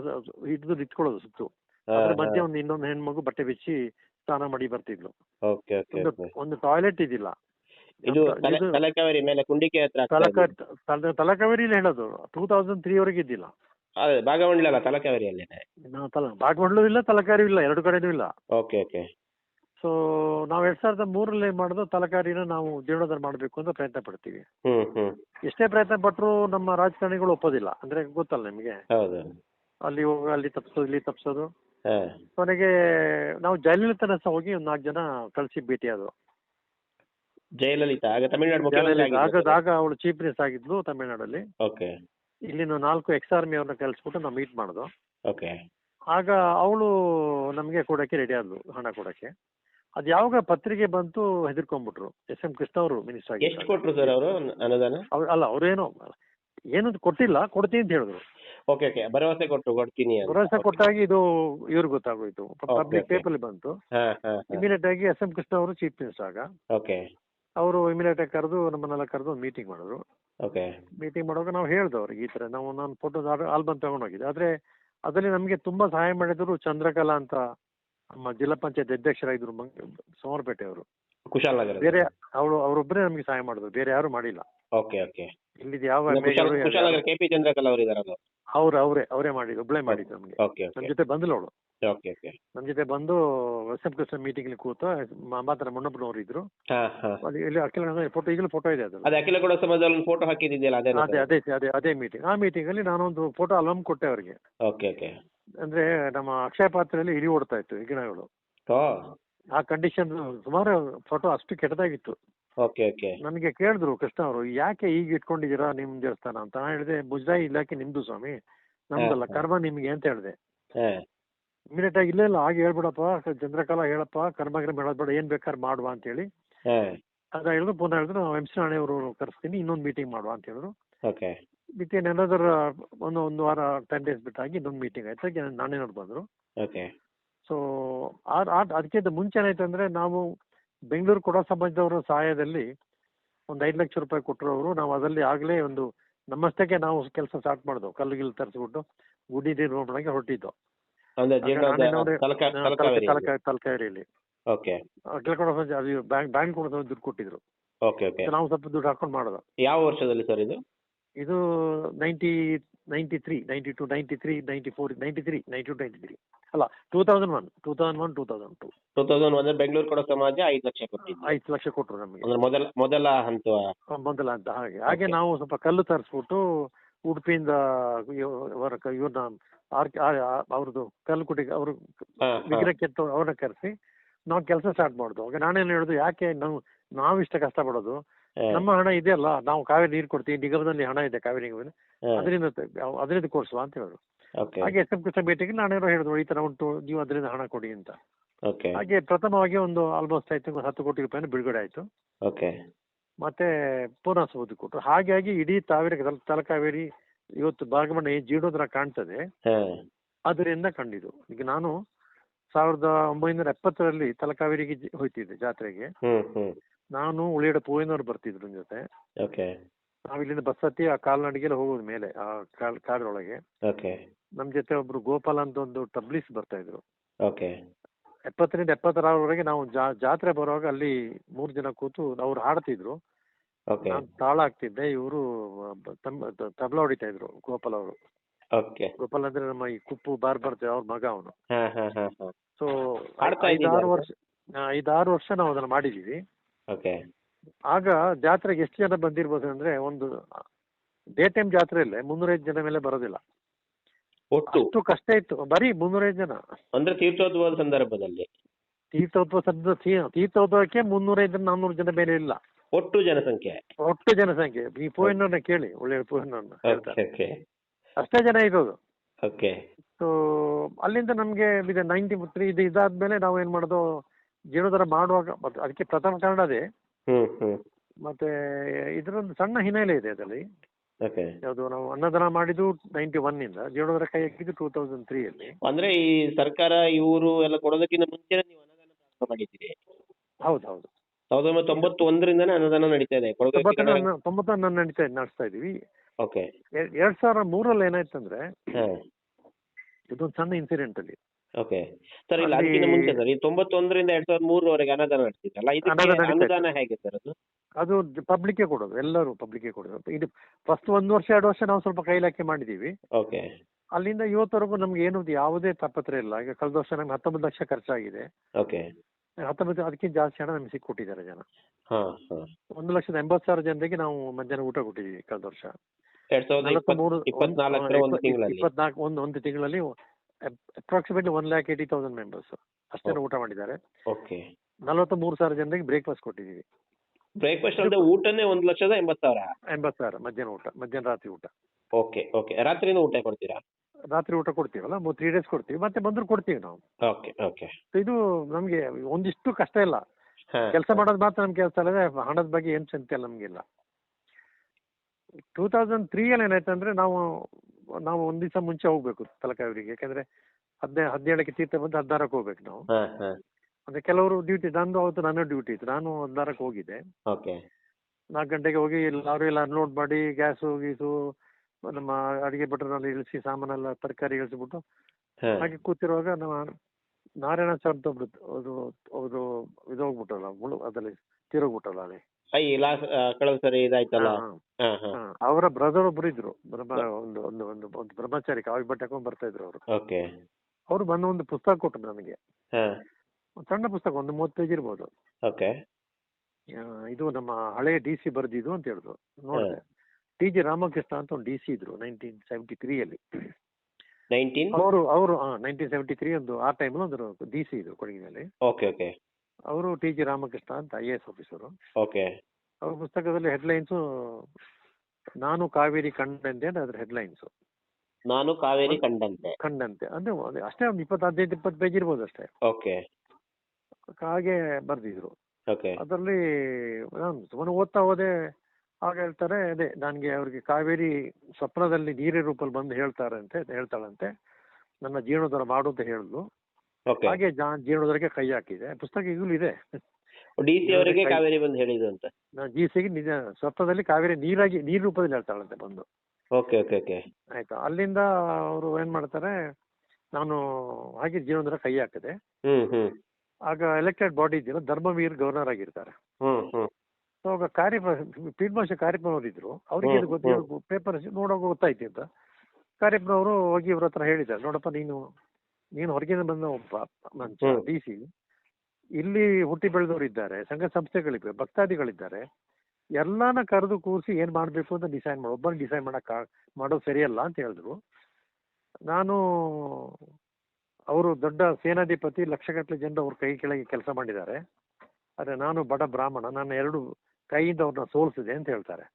ಹಿಡಿದು ನಿತ್ಕೊಳ್ಳೋದು ಸುತ್ತು. ಅದ್ರ ಮಧ್ಯೆ ಒಂದು ಇನ್ನೊಂದು ಹೆಣ್ಮಗು ಬಟ್ಟೆ ಬಿಚ್ಚಿ ಸ್ನಾನ ಮಾಡಿ ಬರ್ತಿದ್ಲು. ಒಂದು ಟಾಯ್ಲೆಟ್ ಇದಿಲ್ಲ. ತಲಕಾವೇರಿ ಹೇಳೋದು. ಟೂ ತೌಸಂಡ್ ತ್ರೀ ವರೆಗೆ ಇದ್ದಿಲ್ಲ. ಅಲ್ಲ ಬಾಗಮಂಡಲು ಇಲ್ಲ ತಲಕಾರಿ ಇಲ್ಲ ಎರಡು ಕಡೆನೂ ಇಲ್ಲ. Okay okay. ಸೊ ನಾವು ಎರಡ್ ಸಾವಿರದ ಮೂರರಲ್ಲಿ ಮಾಡೋದು ತಲಕಾರಿನ ನಾವು ಜೀರ್ಣೋದ್ಧಾರ ಮಾಡಬೇಕು ಅಂತ ಪ್ರಯತ್ನ ಪಡ್ತೀವಿ. ಎಷ್ಟೇ ಪ್ರಯತ್ನ ಪಟ್ಟರು ನಮ್ಮ ರಾಜಕಾರಣಿಗಳು ಒಪ್ಪೋದಿಲ್ಲ. ಅಂದ್ರೆ ಗೊತ್ತಲ್ಲ ನಿಮಗೆ? ಅಲ್ಲಿ ಹೋಗಿ ಅಲ್ಲಿ ತಪ್ಸೋದು ಇಲ್ಲಿ ತಪ್ಸೋದು. ಕೊನೆಗೆ ನಾವು ಜಯಲಲಿತನ ಸಹ ಹೋಗಿ ಒಂದ್ ನಾಲ್ಕು ಜನ ಕಳಿಸಿ ಭೇಟಿ ಜಯಲಲಿತಾ ಆಗ ತಮಿಳುನಾಡು ಆಗ ಆಗ ಅವಳು ಚೀಫ್ ಮಿನಿಸ್ಟರ್ ಆಗಿದ್ಲು ತಮಿಳ್ನಾಡಲ್ಲಿ. ಓಕೆ. ಇಲ್ಲಿನ ನಾಲ್ಕು ಎಕ್ಸ್ ಆರ್ಮಿ ಅವ್ರನ್ನ ಕಲ್ಸ್ಬಿಟ್ಟು ನಾವು ಮೀಟ್ ಮಾಡೋದು. ಓಕೆ. ಆಗ ಅವಳು ನಮಗೆ ಕೊಡಕ್ಕೆ ರೆಡಿ ಆದ್ಲು ಹಣ ಕೊಡಕ್ಕೆ. ಅದ್ ಯಾವಾಗ ಪತ್ರಿಕೆ ಬಂತು ಹೆದರ್ಕೊಂಡ್ಬಿಟ್ರು. ಎಸ್ ಎಂ ಕೃಷ್ಣ ಅವರು ಮಿನಿಸ್ಟರ್ ಎಷ್ಟು ಕೊಟ್ರು ಸರ್ ಅವರು ಅನುದಾನ? ಅಲ್ಲ ಅವ್ರೇನೋ ಏನಂತ ಕೊಟ್ಟಿಲ್ಲ ಕೊಡ್ತೀನಿ ಅಂತ ಹೇಳಿದ್ರು. ಓಕೆ ಓಕೆ ಭರವಸೆ ಕೊಟ್ಟು ಕೊಡ್ತೀನಿ ಅಂತ. ಭರವಸೆ ಕೊಟ್ಟಾಗಿ ಇದು ಇವ್ರಿಗೆ ಗೊತ್ತಾಗೋಯ್ತು. Public okay. ಪೇಪರ್ ಬಂತು. ಹಾ ಹಾ ಇಮಿಡಿಯೇಟ್ ಆಗಿ ಎಸ್ ಎಂ ಕೃಷ್ಣ ಅವರು ಚೀಫ್ ಮಿನಿಸ್ಟರ್ ಆಗ. ಓಕೆ ಅವರು ಇಮಿಡಿಯೇಟ್ ಆಗಿ ಕರೆದು ನಮ್ಮನ್ನೆಲ್ಲ ಕರೆದು ಮೀಟಿಂಗ್ ಮಾಡಿದ್ರು. ಓಕೆ ಮೀಟಿಂಗ್ ಮಾಡುವಾಗ ನಾವು ಹೇಳ್ದು ಅವ್ರಿಗೆ ಈ ತರ ನಾವು ನಾನು ಫೋಟೋ ಆಲ್ಬಮ್ ತಗೊಂಡೋಗಿದ್ದೆ ಆದ್ರೆ ಅದರಲ್ಲಿ ನಮಗೆ ತುಂಬಾ ಸಹಾಯ ಮಾಡಿದ್ರು ಚಂದ್ರಕಲಾ ಅಂತ ನಮ್ಮ ಜಿಲ್ಲಾ ಪಂಚಾಯತ್ ಅಧ್ಯಕ್ಷರಾಗಿದ್ರು ಸೋಮರಪೇಟೆ ಅವರು ಕುಶಾಲನಗರ ಬೇರೆ ಅವರು ಅವರೊಬ್ಬರೇ ನಮಗೆ ಸಹಾಯ ಮಾಡಿದ್ರು. ಬೇರೆ ಯಾರು ಮಾಡಿಲ್ಲ. ಓಕೆ ಓಕೆ ಇಲ್ಲಿದ್ದು ಯಾವ ಕುಶಾಲ ಕುಶಾಲನಗರ ಕೆ ಪಿ ಚಂದ್ರಕಲಾ ಅವರು ಇದಾರಲ್ಲ ಅವ್ರು ಅವರೇ ಅವರೇ ಮಾಡಿದ್ರು ಒಬ್ಳೆ ಮಾಡಿದ್ದು ನಮಗೆ. ಓಕೆ ನಮ್ಮ ಜೊತೆ ಬಂದಿಲ್ಲ ಅವಳು. Okay okay. ನಮ್ಮ ಜೊತೆ ಬಂದು ಎಸ್ ಎಂ ಕೃಷ್ಣ ಮೀಟಿಂಗ್ ಕೂತು ಮಾತ್ರ ಮೊನ್ನಪ್ಪನವ್ರು ಇದ್ರು. ಅಲ್ಲಿ ಇಲ್ಲಿ ಅಖಿಲ ಫೋಟೋ ಈಗಲೂ ಫೋಟೋ ಇದೆ ಅದು ಅದೇ ಅಖಿಲ ಕೂಡ ಸಮಾಜದಲ್ಲಿ ಫೋಟೋ ಹಾಕಿದ್ದಿದೆಯಲ್ಲ ಅದೇ ಅದೇ ಅದೇ ಅದೇ ಅದೇ ಮೀಟಿಂಗ್ ಆ ಮೀಟಿಂಗ್ ಅಲ್ಲಿ ನಾನೊಂದು ಫೋಟೋ ಆಲ್ಬಮ್ ಕೊಟ್ಟೆ ಅವರಿಗೆ. Okay okay. ಅಂದ್ರೆ ನಮ್ಮ ಅಕ್ಷಯ ಪಾತ್ರೆಯಲ್ಲಿ ಇಡಿ ಓಡ್ತಾ ಇತ್ತು ಗಿಡಗಳು. ಆ ಕಂಡೀಷನ್ ಸುಮಾರು ಫೋಟೋ ಅಷ್ಟು ಕೆಟ್ಟದಾಗಿತ್ತು. Okay okay. ನನಗೆ ಕೇಳಿದ್ರು ಕೃಷ್ಣ ಅವರು ಯಾಕೆ ಈಗ ಇಟ್ಕೊಂಡಿದ್ದೀರಾ ನಿಮ್ಮ ದೇವಸ್ಥಾನ? ಅಂತ ನಾನು ಹೇಳಿದೆ ಮುಜರಾಯಿ ಇಲಾಖೆ ನಿಮ್ದು ಸ್ವಾಮಿ ನಮ್ದಲ್ಲ. ಕರ್ಮ ನಿಮ್ಗೆ ಅಂತ ಹೇಳಿದೆ. ಇಮಿಡಿಯೇಟ್ ಆಗಿ ಇಲ್ಲ ಇಲ್ಲ ಹಾಗೆ ಹೇಳ್ಬಿಡಪ್ಪ ಚಂದ್ರಕಲಾ ಹೇಳಪ್ಪ ಕರ್ಮಗ್ರಮ ಹೇಳೋದು ಬೇಡ ಏನ್ ಬೇಕಾದ್ರೆ ಮಾಡುವ ಅಂತ ಹೇಳಿ. ಹಾ. ಅದ ಹೇಳಿದ್ರು ಪುನಃ ಹೇಳಿದ್ರು ನಾವು ಎಂ ಸಿ ಅವರು ಕರೆಸ್ತೀನಿ ಇನ್ನೊಂದು ಮೀಟಿಂಗ್ ಮಾಡುವ ಅಂತ ಹೇಳಿದ್ರು. ಓಕೆ. ವಿತ್ ಅನದರ್ ಒಂದು ಒಂದು ವಾರ ಟೆನ್ ಡೇಸ್ ಬಿಟ್ಟಾಗಿ ಇನ್ನೊಂದು ಮೀಟಿಂಗ್ ಆಯ್ತು ನಾನೇ ನೋಡ್ಬಂದ್ರು. ಬಂದರು ಓಕೆ ಸೊ ಅದಕ್ಕಿಂತ ಮುಂಚೆ ಏನಾಯ್ತು ಅಂದ್ರೆ ನಾವು ಬೆಂಗಳೂರು ಕೊಡೋ ಸಮಾಜದವರ ಸಹಾಯದಲ್ಲಿ ಒಂದು ಐದು ಲಕ್ಷ ರೂಪಾಯಿ ಕೊಟ್ಟರು ಅವರು ನಾವು ಅದರಲ್ಲಿ ಆಗಲೇ ಒಂದು ನಮ್ಮಷ್ಟಕ್ಕೆ ನಾವು ಕೆಲಸ ಸ್ಟಾರ್ಟ್ ಮಾಡಿದ್ವು. ಕಲ್ಲು ಗಿಲ್ಲು ತರಿಸ್ಬಿಟ್ಟು ಗುಡಿ ನಿರ್ಮಾಣ ಮಾಡಕ್ಕೆ ಹೊರಟಿದ್ದು. ತಲಕಾವೇರಿಯಲ್ಲಿ. ಕನ್ನಡ ಸಮಾಜ ಅದು ಬ್ಯಾಂಕ್ ಬ್ಯಾಂಕ್ ಕೂಡ ದುಡ್ಡು ಕೊಟ್ಟಿದ್ರು. ನಾವು ಸ್ವಲ್ಪ ದುಡ್ಡು ಹಾಕೊಂಡು ಮಾಡೋದು. ಯಾವ ವರ್ಷದಲ್ಲಿ ಸರ್ ಇದು? ಇದು ninety ninety three ninety two ninety three ninety four ninety three ninety two ninety three ಅಲ್ಲ two thousand one two thousand one two thousand two two thousand ಒಂದ್ರೆ Bengaluru ಕೊಡೋ ಸಮಾಜ ಐದು ಲಕ್ಷ ಕೊಟ್ಟಿದ್ದು. ಐದು ಲಕ್ಷ ಕೊಟ್ಟರು ನಮಗೆ. ಅಂದ್ರೆ ಮೊದಲ ಮೊದಲ ಹಂತ ಮೊದಲ ಅಂತ ಹಾಗೆ. ಹಾಗೆ ನಾವು ಸ್ವಲ್ಪ ಕಲ್ಲು ತರಿಸ್ಬಿಟ್ಟು ಉಡುಪಿಯಿಂದ ಇವ್ರನ್ನ ಅವ್ರದ್ದು ಕಲ್ಲು ಕುಟಿಗೆ ಅವರು ವಿಗ್ರಹಕ್ಕೆ ಕೆತ್ತ ಅವ್ರನ್ನ ಕರೆಸಿ ನಾವು ಕೆಲಸ ಸ್ಟಾರ್ಟ್ ಮಾಡೋದು. ಆಗ ನಾನೇನು ಹೇಳೋದು ಯಾಕೆ ನಾವು ನಾವು ಇಷ್ಟ ಕಷ್ಟಪಡೋದು ಹಾ, ನಮ್ಮ ಹಣ ಇದೆಯಲ್ಲ ನಾವು ಕಾವೇರಿ ನೀರು ಕೊಡ್ತೀವಿ ನಿಗಮದಲ್ಲಿ ಹಣ ಇದೆ ಕಾವೇರಿ ನಿಗಮದಲ್ಲಿ. ಹಾ. ಅದರಿಂದ ಅದರಿಂದ ಕೊಡಿಸುವ ಅಂತ ಹೇಳಿದ್ರು ಹಾಗೆ ಎಸ್ ಎಂ ಕೃಷ್ಣ ಭೇಟಿಗೆ ನಾನೇನೋ ಹೇಳಿದ್ರು ಈ ತರ ಉಂಟು ನೀವು ಅದರಿಂದ ಹಣ ಕೊಡಿ ಅಂತ. ಹಾಗೆ ಪ್ರಥಮವಾಗಿ ಒಂದು ಆಲ್ಮೋಸ್ಟ್ ಆಯ್ತು ಒಂದು ಹತ್ತು ಕೋಟಿ ರೂಪಾಯಿ ಬಿಡುಗಡೆ ಆಯ್ತು. ಮತ್ತೆ ಪೂರ್ಣ ಸೌದಿ ಕೊಟ್ಟರು ಹಾಗಾಗಿ ಇಡೀ ತಾವೇರಿ ತಲ- ತಲಕಾವೇರಿ ಇವತ್ತು ಭಾಗಮಂಡ ಜೀರ್ಣೋದ್ಧರ ಕಾಣ್ತದೆ. ಅದರಿಂದ ಕಂಡಿದ್ದು. ಈಗ ನಾನು ಸಾವಿರದ ಒಂಬೈನೂರ ಎಪ್ಪತ್ತರಲ್ಲಿ ತಲಕಾವೇರಿಗೆ ಹೋಯ್ತಿದ್ದೆ ಜಾತ್ರೆಗೆ. ನಾನು ಉಳಿಯಡ ಪೂವಿನವ್ರು ಬರ್ತಿದ್ರು ನನ್ನ ಜೊತೆ. ಓಕೆ ನಾವು ಇಲ್ಲಿಂದ ಬಸ್ ಹತ್ತಿ ಆ ಕಾಲ್ನಡಿಗೆಲ್ಲ ಹೋಗೋದು ಮೇಲೆ ಆ ಕಾಲ್ ಕಾಡೊಳಗೆ ಓಕೆ ನಮ್ಮ ಜೊತೆ ಒಬ್ರು ಗೋಪಾಲ್ ಅಂತ ಒಂದು ಟಬ್ಲಿಸ್ ಬರ್ತಾ ಇದ್ರು. ಓಕೆ ಎಪ್ಪತ್ತರಿಂದ ಎಪ್ಪತ್ತರವರೆಗೆ ನಾವು ಜಾತ್ರೆ ಬರುವಾಗ ಅಲ್ಲಿ ಮೂರು ಜನ ಕೂತು ಅವ್ರು ಹಾಡ್ತಿದ್ರು. ಓಕೆ ನಾನು ತಾಳ ಹಾಕ್ತಿದ್ದೆ ಇವರು ತಬಲ ಹೊಡಿತಾ ಇದ್ರು ಗೋಪಾಲ್ ಅವರು. ಓಕೆ ಗೋಪಾಲ್ ಅಂದ್ರೆ ನಮ್ಮ ಈ ಕುಪ್ಪು ಬಾರ್ ಬರ್ತೇವೆ ಅವ್ರ ಮಗ ಅವನು. ಸೊ ಐದಾರು ವರ್ಷ ಐದಾರು ವರ್ಷ ನಾವು ಅದನ್ನ ಮಾಡಿದೀವಿ. ಓಕೆ ಆಗ ಜಾತ್ರೆಗೆ ಎಷ್ಟು ಜನ ಬಂದಿರ್ಬೋದು ಅಂದ್ರೆ ಒಂದು ಡೇ ಟೈಮ್ ಜಾತ್ರೆಯಲ್ಲಿ ಮುನ್ನೂರೈದು ಜನ ಮೇಲೆ ಬರೋದಿಲ್ಲ. ಒಟ್ಟು? ಅಷ್ಟು ಕಷ್ಟ ಇತ್ತು ಬರೀ ಮುನ್ನೂರೈದು ಜನ. ಅಂದ್ರೆ ತೀರ್ಥೋದ್ಭವದ ಸಂದರ್ಭದಲ್ಲಿ? ತೀರ್ಥೋದ್ಭವ ಸದ್ದ ತೀ- ತೀರ್ಥೋತ್ಸವಕ್ಕೆ ಮುನ್ನೂರೈದು ನಾನ್ನೂರು ಜನ ಮೇಲೆ ಇಲ್ಲ. ಒಟ್ಟು ಜನಸಂಖ್ಯೆ? ಒಟ್ಟು ಜನಸಂಖ್ಯೆ ಈ ಪೂಯಣ್ಣನ ಕೇಳಿ ಒಳ್ಳೆ ಪೂಯಣ್ಣನ ಓಕೆ ಅಷ್ಟೇ ಜನ ಇರೋದು. ಓಕೆ ಸೊ ಅಲ್ಲಿಂದ ನಮಗೆ ನೈನ್ಟಿ ನೈಂಟಿ ತ್ರೀ ಇದು ಇದಾದ್ಮೇಲೆ ನಾವು ಏನ್ ಮಾಡೋದು ಜೀರ್ಣೋದ್ಧಾರ ಮಾಡುವಾಗ ಮತ್ತೆ ಅದಕ್ಕೆ ಪ್ರಥಮ ಕಾರಣ ಅದೇ. ಹ್ಮ್ ಹ್ಮ್. ಮತ್ತೆ ಇದರೊಂದು ಸಣ್ಣ ಹಿನ್ನೆಲೆ ಇದೆ ಅದರಲ್ಲಿ. ಓಕೆ. ಯಾವುದು ನಾವು ಅನ್ನದಾನ ಮಾಡಿದ್ದು ನೈಂಟಿ ಒನ್ನಿಂದ ಜೀರ್ಣೋದ್ಧಾರ ಕೈ ಹಾಕಿದ್ದು ಟೂ ತೌಸಂಡ್ ತ್ರೀ ಅಲ್ಲಿ. ಅಂದ್ರೆ ಈ ಸರ್ಕಾರ ಇವರು ಎಲ್ಲ ಕೊಡೋದಕ್ಕಿಂತ ಮುಂಚೆ ನೀವು ಅನ್ನದಾನ ಪ್ರಾರಂಭ ಮಾಡಿದ್ದೀರಿ. ಹೌದು ಹೌದು ಸಾವಿರದ ಒಂಬೈನೂರ ತೊಂಬತ್ತು ಒಂದರಿಂದನೇ ಅನ್ನದಾನ ನಡೀತಾ ಇದೆ. ಕೊಡಗು ನನ್ನ ನಡೀತಾ ನಡೆಸ್ತಾ ಇದೀವಿ. ಓಕೆ. ಎರಡ್ ಸಾವಿರ ಮೂರಲ್ಲಿ ಏನಾಯ್ತಂದ್ರೆ ಹಾ. ಇದೊಂದು ಸಣ್ಣ ಇನ್ಸಿಡೆಂಟ್ ಅಲ್ಲಿ. ಓಕೆ ಸರ್ ಇಲ್ಲ ಅದಕ್ಕಿಂತ ಮುಂಚೆ ಸರ್ ಈ ತೊಂಬತ್ತೊಂದರಿಂದ ಎರಡ್ ಸಾವಿರದ ಮೂರರವರೆಗೆ ಅನುದಾನ ನಡೆಸಿದ್ರಲ್ಲ ಇದಕ್ಕೆ ಅನುದಾನ ಹೇಗೆ ಸರ್ ಅದು? ಅದು ಪಬ್ಲಿಕ್ಗೆ ಕೊಡೋದು ಎಲ್ಲರೂ ಪಬ್ಲಿಕ್ಗೆ ಕೊಡೋದು. ಇದು ಫಸ್ಟ್ ಒಂದು ವರ್ಷ ಎರಡು ವರ್ಷ ನಾವು ಸ್ವಲ್ಪ ಕೈಲಾಕಿ ಮಾಡಿದ್ದೀವಿ. ಓಕೆ ಅಲ್ಲಿಂದ ಇವತ್ತವರೆಗೂ ನಮ್ಗೆ ಏನು ಯಾವುದೇ ತಾಪತ್ರ ಇಲ್ಲ. ಈಗ ಕಳೆದ ವರ್ಷ ನಮ್ಗೆ ಹತ್ತೊಂಬತ್ತು ಲಕ್ಷ ಖರ್ಚಾಗಿದೆ. ಓಕೆ ಹತ್ತೊಂಬತ್ತು ಅದಕ್ಕಿಂತ ಜಾಸ್ತಿ ಹಣ ನಮ್ಗೆ ಸಿಕ್ಕೊಟ್ಟಿದ್ದಾರೆ ಜನ. ಒಂದು ಲಕ್ಷದ ಎಂಬತ್ತು ಸಾವಿರ ಜನರಿಗೆ ನಾವು ಮಧ್ಯಾಹ್ನ ಊಟ ಕೊಟ್ಟಿದ್ದೀವಿ ಕಳೆದ ವರ್ಷ. ಇಪ್ಪತ್ನಾಲ್ಕು ಒಂದು ಒಂದು ತಿಂಗಳಲ್ಲಿ approximately one lakh eighty thousand members ಅಷ್ಟೇ ಊಟ ಮಾಡಿದ್ದಾರೆ. ಓಕೆ ನಲವತ್ತ ಮೂರು ಸಾವಿರ ಜನರಿಗೆ ಬ್ರೇಕ್ಫಾಸ್ಟ್ ಕೊಟ್ಟಿದ್ದೀವಿ. ಬ್ರೇಕ್ಫಾಸ್ಟ್ ಅಂದ್ರೆ ಊಟನೇ ಒಂದ್ ಲಕ್ಷದ ಎಂಬತ್ತು ಸಾವಿರ? ಎಂಬತ್ತು ಸಾವಿರ ಮಧ್ಯಾಹ್ನ ಊಟ ಮಧ್ಯಾಹ್ನ ರಾತ್ರಿ ಊಟ. ಓಕೆ ಓಕೆ ರಾತ್ರಿನೂ ಊಟ ಕೊಡ್ತೀರಾ? ರಾತ್ರಿ ಊಟ ಕೊಡ್ತೀವಲ್ಲ ತ್ರೀ ಡೇಸ್ ಕೊಡ್ತೀವಿ ಮತ್ತೆ ಬಂದ್ರು ಕೊಡ್ತೀವಿ ನಾವು. ಓಕೆ ಓಕೆ ಇದು ನಮಗೆ ಒಂದಿಷ್ಟು ಕಷ್ಟ ಇಲ್ಲ. ಕೆಲಸ ಮಾಡೋದು ಮಾತ್ರ ನಮ್ಗೆ ಕೆಲಸ ಅಲ್ಲದೆ ಹಣದ ಬಗ್ಗೆ ಏನು ಚಿಂತೆ ಇಲ್ಲ ನಮಗಿಲ್ಲ ಟೂ ತೌಸಂಡ್ ತ್ರೀಯಲ್ಲಿ ಏನಾಯ್ತು ಅಂದ್ರೆ ನಾವು ನಾವು ಒಂದ್ ದಿವಸ ಮುಂಚೆ ಹೋಗ್ಬೇಕು ತಲಕಾವೇರಿಗೆ ಯಾಕಂದ್ರೆ ಹದಿನೈ ಹದಿನೇಳಕ್ಕೆ ತೀರ್ಥ ಬಂದು ಹದಿನಾರಕ್ಕೆ ಹೋಗ್ಬೇಕು ನಾವು. ಅಂದ್ರೆ ಕೆಲವರು ಡ್ಯೂಟಿ ನಂದು ಅವತ್ತು ನನ್ನ ಡ್ಯೂಟಿ ಇತ್ತು. ನಾನು ಹದಿನಾರಕ್ಕೆ ಹೋಗಿದ್ದೆ. ಓಕೆ. ನಾಲ್ಕು ಗಂಟೆಗೆ ಹೋಗಿ ಲಾರಿ ಎಲ್ಲ ಅನ್ಲೋಡ್ ಮಾಡಿ ಗ್ಯಾಸು ಗೀಸು ನಮ್ಮ ಅಡಿಗೆ ಭಟ್ರನ್ನೆಲ್ಲ ಇಳಿಸಿ ಸಾಮಾನೆಲ್ಲ ತರಕಾರಿ ಇಳಿಸ್ಬಿಟ್ಟು ಹಾಗೆ ಕೂತಿರುವಾಗ ನಮ್ಮ ನಾರಾಯಣ ಸರ್ ಅಂತ ಒಬ್ರು ಅವರು ಅವರು ಇದೋಗ್ಬಿಟ್ಟಲ್ಲ ಮುಳು ಅದರಲ್ಲಿ ತೀರೋಗ್ಬಿಟ್ಟಲ್ಲ ಅಲ್ಲಿ. ಐ ಲಾಸ್ ಕಳೆದ ಸರಿ ಇದಾಯ್ತಲ್ಲ? ಹಾ, ಹಾ. ಅವರ ಬ್ರದರ್ ಒಬ್ರು ಇದ್ರು. ಬ್ರಹ್ಮ ಒಂದು ಒಂದು ಒಂದು ಒಂದು ಬ್ರಹ್ಮಚಾರಿ ಕಾವಿ ಬಟ್ಟೆ ಹಾಕೊಂಡ್ ಬರ್ತಾ ಇದ್ರು ಅವರು. ಓಕೆ. ಅವರು ಬಂದು ಒಂದು ಪುಸ್ತಕ ಕೊಟ್ಟರು ನನಗೆ. ಹಾ. ಒಂದು ಸಣ್ಣ ಪುಸ್ತಕ ಒಂದು ಮೂವತ್ತು ಪೇಜ್ ಇರ್ಬೋದು. ಓಕೆ. ಆ, ಇದು ನಮ್ಮ ಹಳೆ ಡಿ ಸಿ ಬರೆದಿದ್ದು ಅಂತ ಹೇಳಿದ್ರು. ನೋಡಿದೆ. ಟಿ ಜಿ ರಾಮಕೃಷ್ಣ ಅಂತ ಒಂದು ಡಿ ಸಿ ಇದ್ರು ನೈನ್ಟೀನ್ ಸೆವೆಂಟಿ ತ್ರೀಯಲ್ಲಿ ನೈನ್ಟೀನ್ ಅವರು ಅವರು ನೈನ್ಟೀನ್ ಸೆವೆಂಟಿ ತ್ರೀ ಒಂದು ಆ ಟೈಮಲ್ಲಿ ಒಂದು ಡಿ ಸಿ ಇದ್ರು ಕೊಡಗಿನಲ್ಲಿ. Okay okay. ಅವರು ಟಿ ಜಿ ರಾಮಕೃಷ್ಣ ಅಂತ I A S officer. Okay. ಅವ್ರ ಪುಸ್ತಕದಲ್ಲಿ ಹೆಡ್ಲೈನ್ಸ್ ನಾನು ಕಾವೇರಿ ಕಂಡಂತೆ ಅಂತ ಅದ್ರ ಹೆಡ್ಲೈನ್ಸು. ನಾನು ಕಾವೇರಿ ಕಂಡಂತೆ. ಕಂಡಂತೆ. ಅಂದ್ರೆ ಅದೇ ಅಷ್ಟೇ ಒಂದು ಇಪ್ಪತ್ತು ಹದಿನೈದು ಇಪ್ಪತ್ತು ಪೇಜ್ ಇರ್ಬೋದು ಅಷ್ಟೇ. ಓಕೆ. ಹಾಗೆ ಬರ್ದಿದ್ರು. ಓಕೆ. ಅದರಲ್ಲಿ ನಾನು ಸುಮ್ಮನೆ ಓದ್ತಾ ಹೋದೆ. ಆಗ ಹೇಳ್ತಾರೆ ಅದೇ ನನಗೆ ಅವ್ರಿಗೆ ಕಾವೇರಿ ಸ್ವಪ್ನದಲ್ಲಿ ನೀರಿನ ರೂಪದಲ್ಲಿ ಬಂದು ಹೇಳ್ತಾರಂತೆ ಹೇಳ್ತಾಳಂತೆ. ನನ್ನ ಜೀರ್ಣೋದ್ಧಾರ ಮಾಡು ಅಂತ ಹೇಳಿದ್ಲು. ಹಾಗೆ ಜೀರ್ಣೋದ್ರಕ್ಕೆ ಕೈ ಹಾಕಿದೆ. ಪುಸ್ತಕ ಈಗಲೂ ಇದೆ. ಡಿ ಸಿ ಅವರಿಗೆ ಕಾವೇರಿ ಬಂದು ಹೇಳಿದ್ದು ಅಂತ ನಾನು ಜಿ ಸಿಗೆ ನಿಜ ಸ್ವಪ್ನದಲ್ಲಿ ಕಾವೇರಿ ನೀರಾಗಿ ನೀರು ರೂಪದಲ್ಲಿ ಹೇಳ್ತಾಳಂತೆ ಬಂದು. ಓಕೆ ಓಕೆ ಓಕೆ ಆಯ್ತಾ. ಅಲ್ಲಿಂದ ಅವರು ಏನ್ ಮಾಡ್ತಾರೆ ನಾನು ಹಾಗೆ ಜೀವನದ ಕೈ ಹಾಕಿದೆ. ಹ್ಮ್ ಹ್ಮ್. ಆಗ ಎಲೆಕ್ಟೆಡ್ ಬಾಡಿ ಇದೆಯಲ್ಲ ಧರ್ಮವೀರ್ ಗವರ್ನರ್ ಆಗಿರ್ತಾರೆ. ಸೊ ಆಗ ಕಾರ್ಯ ಫೀಲ್ಡ್ ಕಾರ್ಯಕ್ರಮ ಅವರಿದ್ರು ಅವ್ರಿಗೆ ಗೊತ್ತಿರೋ ಪೇಪರ್ ನೋಡೋಕೆ ಗೊತ್ತಾಯ್ತು ಅಂತ. ಕಾರ್ಯಕ್ರಮ ಅವರು ಹೋಗಿ ಇವ್ರ ಹತ್ರ ಹೇಳಿದ್ದಾರೆ ನೋಡಪ್ಪ ನೀನು ನೀನು ಹೊರಗಿಂದ ಬಂದ ಒಬ್ಬ ಮನುಷ್ಯ. ಡಿ ಸಿ ಇಲ್ಲಿ ಹುಟ್ಟಿ ಬೆಳೆದವರು ಇದ್ದಾರೆ ಸಂಘ ಸಂಸ್ಥೆಗಳಿವೆ ಭಕ್ತಾದಿಗಳಿದ್ದಾರೆ. ಎಲ್ಲಾನ ಕರೆದು ಕೂರಿಸಿ ಏನ್ ಮಾಡ್ಬೇಕು ಅಂತ ಡಿಸೈಡ್ ಮಾಡಿ. ಒಬ್ಬನ ಡಿಸೈಡ್ ಮಾಡಕ್ ಮಾಡೋದು ಸರಿಯಲ್ಲ ಅಂತ ಹೇಳಿದ್ರು. ನಾನು ಅವರು ದೊಡ್ಡ ಸೇನಾಧಿಪತಿ ಲಕ್ಷಗಟ್ಟಲೆ ಜನರು ಅವ್ರ ಕೈ ಕೆಳಗೆ ಕೆಲಸ ಮಾಡಿದ್ದಾರೆ. ಆದ್ರೆ ನಾನು ಬಡ ಬ್ರಾಹ್ಮಣ ನನ್ನ ಎರಡು ಕೈಯಿಂದ ಅವ್ರನ್ನ ಸೋಲಿಸಿದೆ ಅಂತ ಹೇಳ್ತಾರೆ.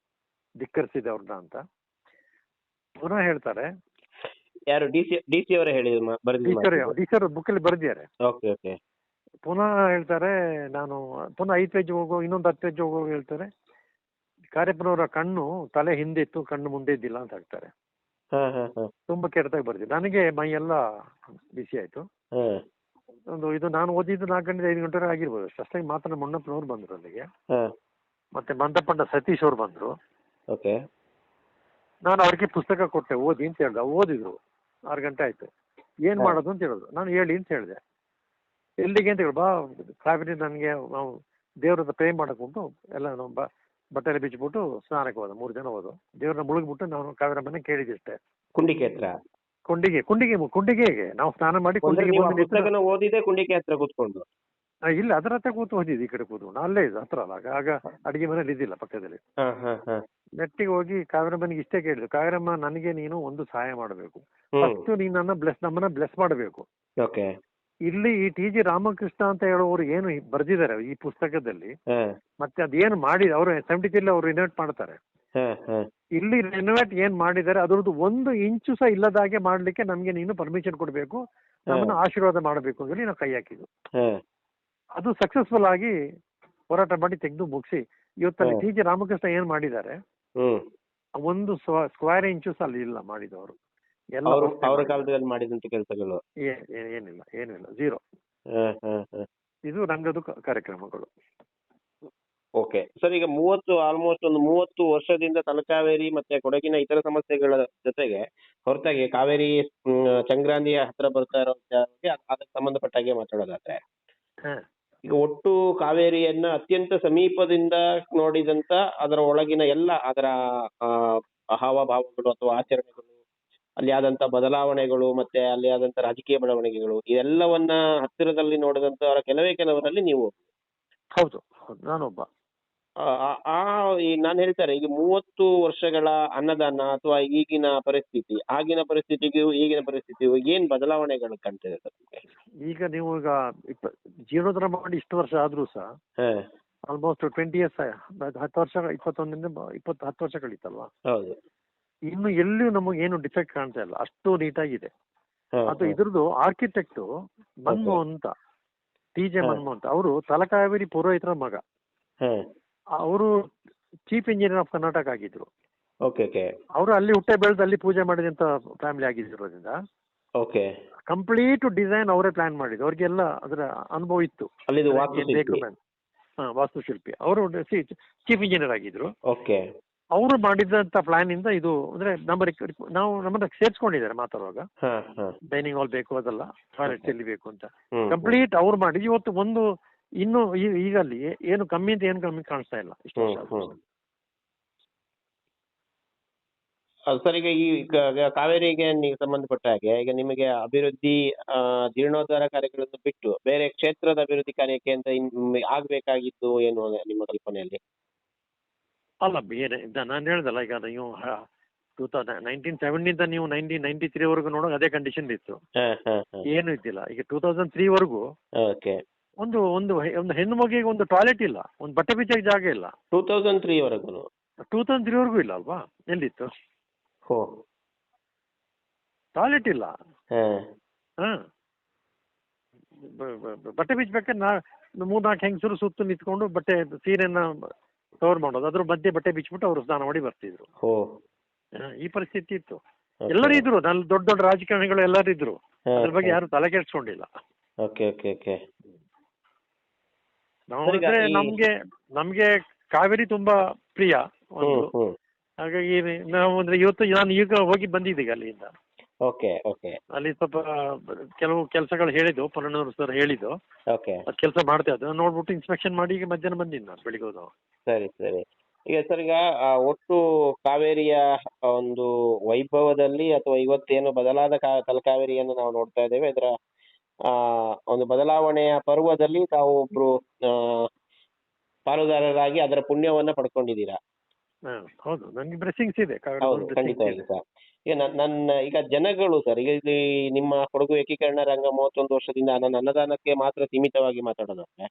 ಧಿಕ್ಕರಿಸಿದೆ ಅವ್ರನ್ನ ಅಂತ. ಪುನಃ ಹೇಳ್ತಾರೆ ಯಾರು ಡಿ ಸಿ ಡಿ ಸಿ ಅವರೇ ಹೇಳಿದ್ರು ಟೀಚರ್ ಬುಕ್ ಬುಕ್ಕಲ್ಲಿ ಬರೆದಿದ್ದಾರೆ. ಓಕೆ ಓಕೆ ಪುನಃ ಹೇಳ್ತಾರೆ ನಾನು ಪುನಃ ಐದು ಪೇಜ್ ಹೋಗೋ ಇನ್ನೊಂದು ಹತ್ತು ಪೇಜ್ ಹೋಗೋ ಹೇಳ್ತಾರೆ. ಕಾರ್ಯಪ್ಪನವರ ಕಣ್ಣು ತಲೆ ಹಿಂದೆ ಇತ್ತು ಕಣ್ಣು ಮುಂದೆ ಇದ್ದಿಲ್ಲ ಅಂತ ಹೇಳ್ತಾರೆ. ಹಾ ಹಾ ಹಾ. ತುಂಬಾ ಕೆಟ್ಟದಾಗಿ ಬರ್ದಿದೆ. ನನಗೆ ಮೈ ಎಲ್ಲ ಬಿಸಿ ಆಯ್ತು. ಹಾ. ಒಂದು ಇದು ನಾನು ಓದಿದ್ದು ನಾಲ್ಕು ಗಂಟೆ ಐದು ಗಂಟೆ ಆಗಿರ್ಬೋದು. ಅಷ್ಟೇ ಅಷ್ಟಾಗಿ ಮಾತ್ರ ಮೊಣ್ಣಪ್ಪನವ್ರು ಬಂದ್ರು ಅಲ್ಲಿಗೆ. ಹಾ. ಮತ್ತೆ ಮಂದಪಂಡ ಸತೀಶ್ ಅವ್ರು ಬಂದ್ರು. ಓಕೆ ನಾನು ಅವ್ರಿಗೆ ಪುಸ್ತಕ ಕೊಟ್ಟೆ ಓದಿ ಅಂತ ಹೇಳ್ದೆ. ಓದಿದ್ರು. ಆರು ಗಂಟೆ ಆಯ್ತು. ಏನ್ ಮಾಡೋದು ಅಂತ ಹೇಳಿದ್ರು. ನಾನು ಹೇಳಿ ಅಂತ ಹೇಳಿದೆ. ಎಲ್ಲಿಗೆ ಅಂತ ಹೇಳಿ ಬಾ ಕಾವೇರಿ ನನಗೆ ನಾವು ದೇವ್ರ ಪ್ರೇಮ್ ಪ್ರೇ ಎಲ್ಲ ನಾವು ಬ ಬಟ್ಟೆಲ್ಲ ಬಿಚ್ಚಿಬಿಟ್ಟು ಸ್ನಾನಕ್ಕೆ ಹೋದ. ಮೂರು ಜನ ಹೋದ ದೇವ್ರನ್ನ ಮುಳುಗ್ಬಿಟ್ಟು ನಾವು ಕಾವೇರ ಮನೆ ಅಷ್ಟೇ ಕುಂಡಿಕೆ ಹತ್ರ? ಕುಂಡಿಗೆ ಕುಂಡಿಗೆ ಕುಂಡಿಗೆಗೆ. ನಾವು ಸ್ನಾನ ಮಾಡಿ ಕುಂಡಿಗೆ ಓದಿದೆ ಕುಂಡಿಕೆ ಹತ್ರ ಕೂತ್ಕೊಂಡು? ಇಲ್ಲ ಅದರ ಹತ್ರ ಕೂತು ಓದಿದ್ದು ಈ ಕಡೆ ಕೂತ್ಕೊಂಡು ಅಲ್ಲೇ ಇದು ಹತ್ರ ಅಲ್ಲ. ಆಗ- ಆಗ ಅಡಿಗೆ ಮನೇಲಿ ಇದ್ದಿಲ್ಲ ಪಕ್ಕದಲ್ಲಿ. ಹಾ ಹಾ ಹಾ. ನೆಟ್ಟಿಗೆ ಹೋಗಿ ಕಾವ್ಯರಮ್ಮನಿಗೆ ಇಷ್ಟೇ ಕೇಳಿದ್ರು ಕಾವೇರಮ್ಮ ನನಗೆ ನೀನು ಒಂದು ಸಹಾಯ ಮಾಡಬೇಕು. ಹ್ಮ್. ಫಸ್ಟ್ ನೀನು ನನ್ನ ಬ್ಲೆಸ್ ನಮ್ಮನ್ನ ಬ್ಲೆಸ್ ಮಾಡಬೇಕು. ಓಕೆ. ಇಲ್ಲಿ ಈ ಟಿ ಜಿ ರಾಮಕೃಷ್ಣ ಅಂತ ಹೇಳುವವರು ಏನು ಬರೆದಿದ್ದಾರೆ ಈ ಪುಸ್ತಕದಲ್ಲಿ. ಹಾ. ಮತ್ತೆ ಅದೇನು ಮಾಡಿ ಅವರು ಸೆವೆಂಟಿ ತ್ರೀಲಿ ಅವರು ರಿನೋವೇಟ್ ಮಾಡ್ತಾರೆ. ಹಾ ಹಾ. ಇಲ್ಲಿ ರಿನೋವೇಟ್ ಏನ್ ಮಾಡಿದ್ದಾರೆ ಅದರದ್ದು ಒಂದು ಇಂಚು ಸಹ ಇಲ್ಲದಾಗೆ ಮಾಡ್ಲಿಕ್ಕೆ ನಮ್ಗೆ ನೀನು ಪರ್ಮಿಷನ್ ಕೊಡಬೇಕು ನಮ್ಮನ್ನ ಆಶೀರ್ವಾದ ಮಾಡಬೇಕು ಅಂತ ಹೇಳಿ ನಾವು ಕೈ ಹಾಕಿದ್ವು ಹಾ. ಅದು ಸಕ್ಸಸ್ಫುಲ್ ಆಗಿ ಹೋರಾಟ ಮಾಡಿ ತೆಗೆದು ಮುಗಿಸಿ ಇವತ್ತಲ್ಲಿ. ಟಿ ಜಿ ರಾಮಕೃಷ್ಣ ಏನ್ ಮಾಡಿದ್ದಾರೆ? ಒಂದು ಸ್ಕ್ವೇರ್ ಇಂಚಸ್ ಅಲ್ಲಿ ಇಲ್ಲ ಮಾಡಿದವರು. ಅವರು ಕಾಲದಲ್ಲಿ ಮಾಡಿದಂತ ಕೆಲಸಗಳು. ಏನಿಲ್ಲ ಏನಿಲ್ಲ ಜೀರೋ ಇದು ರಂಗದ ಕಾರ್ಯಕ್ರಮಗಳು. ಓಕೆ. ಸರ್ ಈಗ ಮೂವತ್ತು ಆಲ್ಮೋಸ್ಟ್ ಒಂದು ಮೂವತ್ತು ವರ್ಷದಿಂದ ತಲಕಾವೇರಿ ಮತ್ತೆ ಕೊಡಗಿನ ಇತರ ಸಮಸ್ಯೆಗಳ ಜೊತೆಗೆ ಹೊರತಾಗಿ ಕಾವೇರಿ ಚಂಗ್ರಾಂದಿಯ ಹತ್ರ ಬರ್ತಾ ಇರೋ ಅದಕ್ಕೆ ಸಂಬಂಧಪಟ್ಟ ಹಾಗೆ ಮಾತಾಡೋದಾದ್ರೆ. ಈಗ ಒಟ್ಟು ಕಾವೇರಿಯನ್ನ ಅತ್ಯಂತ ಸಮೀಪದಿಂದ ನೋಡಿದಂತ ಅದರ ಒಳಗಿನ ಎಲ್ಲ ಅದರ ಹಾವಭಾವಗಳು ಅಥವಾ ಆಚರಣೆಗಳು ಅಲ್ಲಿ ಆದಂತ ಬದಲಾವಣೆಗಳು ಮತ್ತೆ ಅಲ್ಲಿ ಆದಂತ ರಾಜಕೀಯ ಬೆಳವಣಿಗೆಗಳು, ಇದೆಲ್ಲವನ್ನ ಹತ್ತಿರದಲ್ಲಿ ನೋಡಿದಂತ ಕೆಲವೇ ಕೆಲವರಲ್ಲಿ ನೀವು ಹೌದು ಹೌದು. ನಾನೊಬ್ಬ. ಆ ಆ- ಈ ನಾನು ಹೇಳ್ತಾರೆ ಈಗ ಮೂವತ್ತು ವರ್ಷಗಳ ಅನ್ನದಾನ ಅಥವಾ ಈಗಿನ ಪರಿಸ್ಥಿತಿ ಆಗಿನ ಪರಿಸ್ಥಿತಿಗೂ ಈಗಿನ ಪರಿಸ್ಥಿತಿಗೂ ಏನ್ ಬದಲಾವಣೆಗಳು ಕಾಣ್ತಿದೆ ಸರ್ ನಿಮ್ಗೆ? ಈಗ ನೀವು ಈಗ ಇಪ್ಪ ಜೀರ್ಣೋದ್ಧಾರ ಮಾಡಿ ಇಷ್ಟು ವರ್ಷ ಆದ್ರೂ ಸಹ ಹಾ ಆಲ್ಮೋಸ್ಟ್ ಟ್ವೆಂಟಿ ಇಯರ್ಸ್ ಹತ್ತು ವರ್ಷ ಇಪ್ಪತ್ತೊಂದರಿಂದ ಇಪ್ಪತ್ ಇಪ್ಪತ್ತು ಹತ್ತು ವರ್ಷ ಕಳೀತಲ್ವಾ ಹೌದು ಇನ್ನು ಎಲ್ಲೂ ನಮಗೆ ಏನು ಡಿಫೆಕ್ಟ್ ಕಾಣ್ತಾ ಇಲ್ಲ ಅಷ್ಟು ನೀಟಾಗಿದೆ ಆಗಿದೆ ಅದು. ಇದ್ರದ್ದು ಆರ್ಕಿಟೆಕ್ಟ್ ಮನ್ಮೋ ಅಂತ ಟಿ ಜೆ. ಮನ್ಮೋ ಅಂತ ಅವರು ತಲಕಾವೇರಿ ಪುರೋಹಿತರ ಮಗ ಅವರು ಚೀಫ್ ಇಂಜಿನಿಯರ್ ಆಫ್ ಕರ್ನಾಟಕ ಆಗಿದ್ರು. ಓಕೆ ಓಕೆ ಅವರು ಅಲ್ಲಿ ಹುಟ್ಟೆ ಬೆಳೆದು ಅಲ್ಲಿ ಪೂಜೆ ಮಾಡಿದಂತ ಫ್ಯಾಮಿಲಿ ಆಗಿದ್ದಿರೋದ್ರಿಂದ ಓಕೆ ಕಂಪ್ಲೀಟ್ ಡಿಸೈನ್ ಅವರೇ ಪ್ಲಾನ್ ಮಾಡಿದ್ರು ಅವ್ರಿಗೆಲ್ಲ ಅದರ ಅನುಭವ ಇತ್ತು. ಅಲ್ಲಿದು ವಾಸ್ತುಶಿಲ್ಪಿ ಬೇಕು plan. ಹಾ ವಾಸ್ತುಶಿಲ್ಪಿ ಅವರು ಚೀಫ್ ಇಂಜಿನಿಯರ್ ಆಗಿದ್ರು. ಓಕೆ ಅವರು ಮಾಡಿದಂತ ಪ್ಲಾನ್ ಇಂದ ಇದು ಅಂದ್ರೆ ನಮ್ಮ ರಿಕ್- ನಾವು ನಮ್ಮನ್ನ ಸೇರ್ಸ್ಕೊಂಡಿದ್ದಾರೆ ಮಾತಾಡುವಾಗ. ಡೈನಿಂಗ್ ಹಾಲ್ ಬೇಕು ಅದೆಲ್ಲ. ಟಾಯ್ಲೆಟ್ ಎಲ್ಲಿ ಬೇಕು ಅಂತ. ಕಂಪ್ಲೀಟ್ ಅವ್ರು ಮಾಡಿ ಇವತ್ತು ಒಂದು ಇನ್ನು ಈಗಲ್ಲಿ ಈಗ ಅಲ್ಲಿ ಏನು ಕಮ್ಮಿ ಅಂತ ಏನು ಕಮ್ಮಿ ಕಾಣಿಸ್ತಾ ಇಲ್ಲ. ಇಷ್ಟು ವರ್ಷ ಹ್ಮ್, ಆದ್ರೂ ಹ್ಮ್. ಅದು ಸರ್ ಈಗ ಈ ಕ- ಕಾವೇರಿಗೆ ನೀವು ಸಂಬಂಧಪಟ್ಟ ಹಾಗೆ ಈಗ ನಿಮಗೆ ಅಭಿವೃದ್ಧಿ ಆ, ಜೀರ್ಣೋದ್ಧಾರ ಕಾರ್ಯಗಳನ್ನು ಬಿಟ್ಟು ಬೇರೆ ಕ್ಷೇತ್ರದ ಅಭಿವೃದ್ಧಿ ಕಾರ್ಯಕ್ಕೆ ಅಂತ ಇನ್ ಆಗ್ಬೇಕಾಗಿದ್ದು ಏನು ನಿಮ್ಮ ಕಲ್ಪನೆಯಲ್ಲಿ? ಅಲ್ಲ ಬೇರೆ ನಾನು ಹೇಳ್ದಲ್ಲ ಈಗ ನೀವು ಟೂ ತೌಸಂಡ್ ನೈನ್ಟೀನ್ ಸೆವೆಂಟಿಂದ ನೀವು ನೈನ್ಟೀನ್ ನೈನ್ಟಿ ತ್ರೀವರೆಗೂ ನೋಡೋ ಅದೇ ಕಂಡೀಷನ್ ಇತ್ತು. ಏನು ಇದ್ದಿಲ್ಲ. ಈಗ ಟೂ ತೌಸಂಡ್ ತ್ರೀವರೆಗೂ ಓಕೆ. ಒಂದು ಒಂದು ಒಂದು ಹೆಣ್ಣು ಮಗಿಗೆ ಒಂದು ಟಾಯ್ಲೆಟ್ ಇಲ್ಲ ಒಂದು ಬಟ್ಟೆ ಬಿಚ್ಚ ಜಾಗ ಇಲ್ಲ. ಟೂ ತೌಸಂಡ್ ತ್ರೀವರೆಗೂ ಟೂ ತೌಸಂಡ್ ತ್ರೀವರೆಗೂ ಇಲ್ಲ ಅಲ್ವಾ? ಎಲ್ಲಿತ್ತು? ಹೋ. ಟಾಯ್ಲೆಟ್ ಇಲ್ಲ. ಹಾ. ಬಟ್ಟೆ ಬಿಚ್ಚಬೇಕಾದ್ರೆ ನಾ ಮೂರ್ನಾಲ್ಕು ಹೆಂಗಸರು ಸುತ್ತು ನಿಂತ್ಕೊಂಡು ಬಟ್ಟೆ ಸೀರೆಯನ್ನ ಕವರ್ ಮಾಡೋದು. ಅದ್ರ ಮಧ್ಯೆ ಬಟ್ಟೆ ಬಿಚ್ಚಿಬಿಟ್ಟು ಅವರು ಸ್ನಾನ ಮಾಡಿ ಬರ್ತಿದ್ರು. ಈ ಪರಿಸ್ಥಿತಿ ಇತ್ತು. ಎಲ್ಲರೂ ಇದ್ರು. ನಾನು ದೊಡ್ಡ ದೊಡ್ಡ ರಾಜಕಾರಣಿಗಳು ಎಲ್ಲರೂ ಇದ್ರು. ಅದ್ರ ಬಗ್ಗೆ ಯಾರು ತಲೆ ಕೆಡ್ಸ್ಕೊಂಡಿಲ್ಲ. ಓಕೆ ಓಕೆ ಓಕೆ ಅಂದ್ರೆ ನಮ್ಗೆ ನಮ್ಗೆ ಕಾವೇರಿ ತುಂಬಾ ಪ್ರಿಯ ಒಂದು. ಹಾಗಾಗಿ ನಾವು ಅಂದ್ರೆ ಇವತ್ತು ನಾನು ಈಗ ಹೋಗಿ ಬಂದಿದ್ದೀಗ ಅಲ್ಲಿಂದ. Okay okay. ಅಲ್ಲಿ ಸ್ವಲ್ಪ ಕೆಲವು ಕೆಲಸಗಳು ಹೇಳಿದ್ದು ಪನ್ನಣ್ಣವ್ರು ಸರ್ ಹೇಳಿದ್ದು. ಓಕೆ. ಅದು ಕೆಲಸ ಮಾಡ್ತಾ ಇದ್ದು. ನೋಡ್ಬಿಟ್ಟು ಇನ್ಸ್ಪೆಕ್ಷನ್ ಮಾಡಿ ಈಗ ಮಧ್ಯಾಹ್ನ ಬಂದಿದ್ದು ನಾನು ಬೆಳಿಗ್ಗೆ ಹೋದವು ಸರಿ ಸರಿ. ಈಗ ಸರ್ ಈಗ ಆ, ಒಟ್ಟು ಕಾವೇರಿಯ ಒಂದು ವೈಭವದಲ್ಲಿ ಅಥವಾ ಇವತ್ತೇನು ಬದಲಾದ ಕಾ ತಲಕಾವೇರಿಯನ್ನು ನಾವು ನೋಡ್ತಾ ಇದ್ದೇವೆ. ಇದರ ಒಂದು ಬದಲಾವಣೆಯ ಪರ್ವದಲ್ಲಿ ತಾವು ಒಬ್ರು ಆ, ಪಾಲುದಾರರಾಗಿ ಅದರ ಪುಣ್ಯವನ್ನ ಪಡ್ಕೊಂಡಿದ್ದೀರಾ? ಹೌದು. ನನಗೆ ಬ್ಲೆಸ್ಸಿಂಗ್ಸ್ ಇದೆ. ಹೌದು ಖಂಡಿತವಾಗಿ ಇದೆ. ಸರ್ ಈಗ ನನ್ನ ಈಗ ಜನಗಳು ಸರ್ ಈಗ ಇಲ್ಲಿ ನಿಮ್ಮ ಕೊಡಗು ಏಕೀಕರಣ ರಂಗ ಮೂವತ್ತೊಂದು ವರ್ಷದಿಂದ ನನ್ನ ಅನ್ನದಾನಕ್ಕೆ ಮಾತ್ರ ಸೀಮಿತವಾಗಿ ಮಾತಾಡೋದಾದ್ರೆ.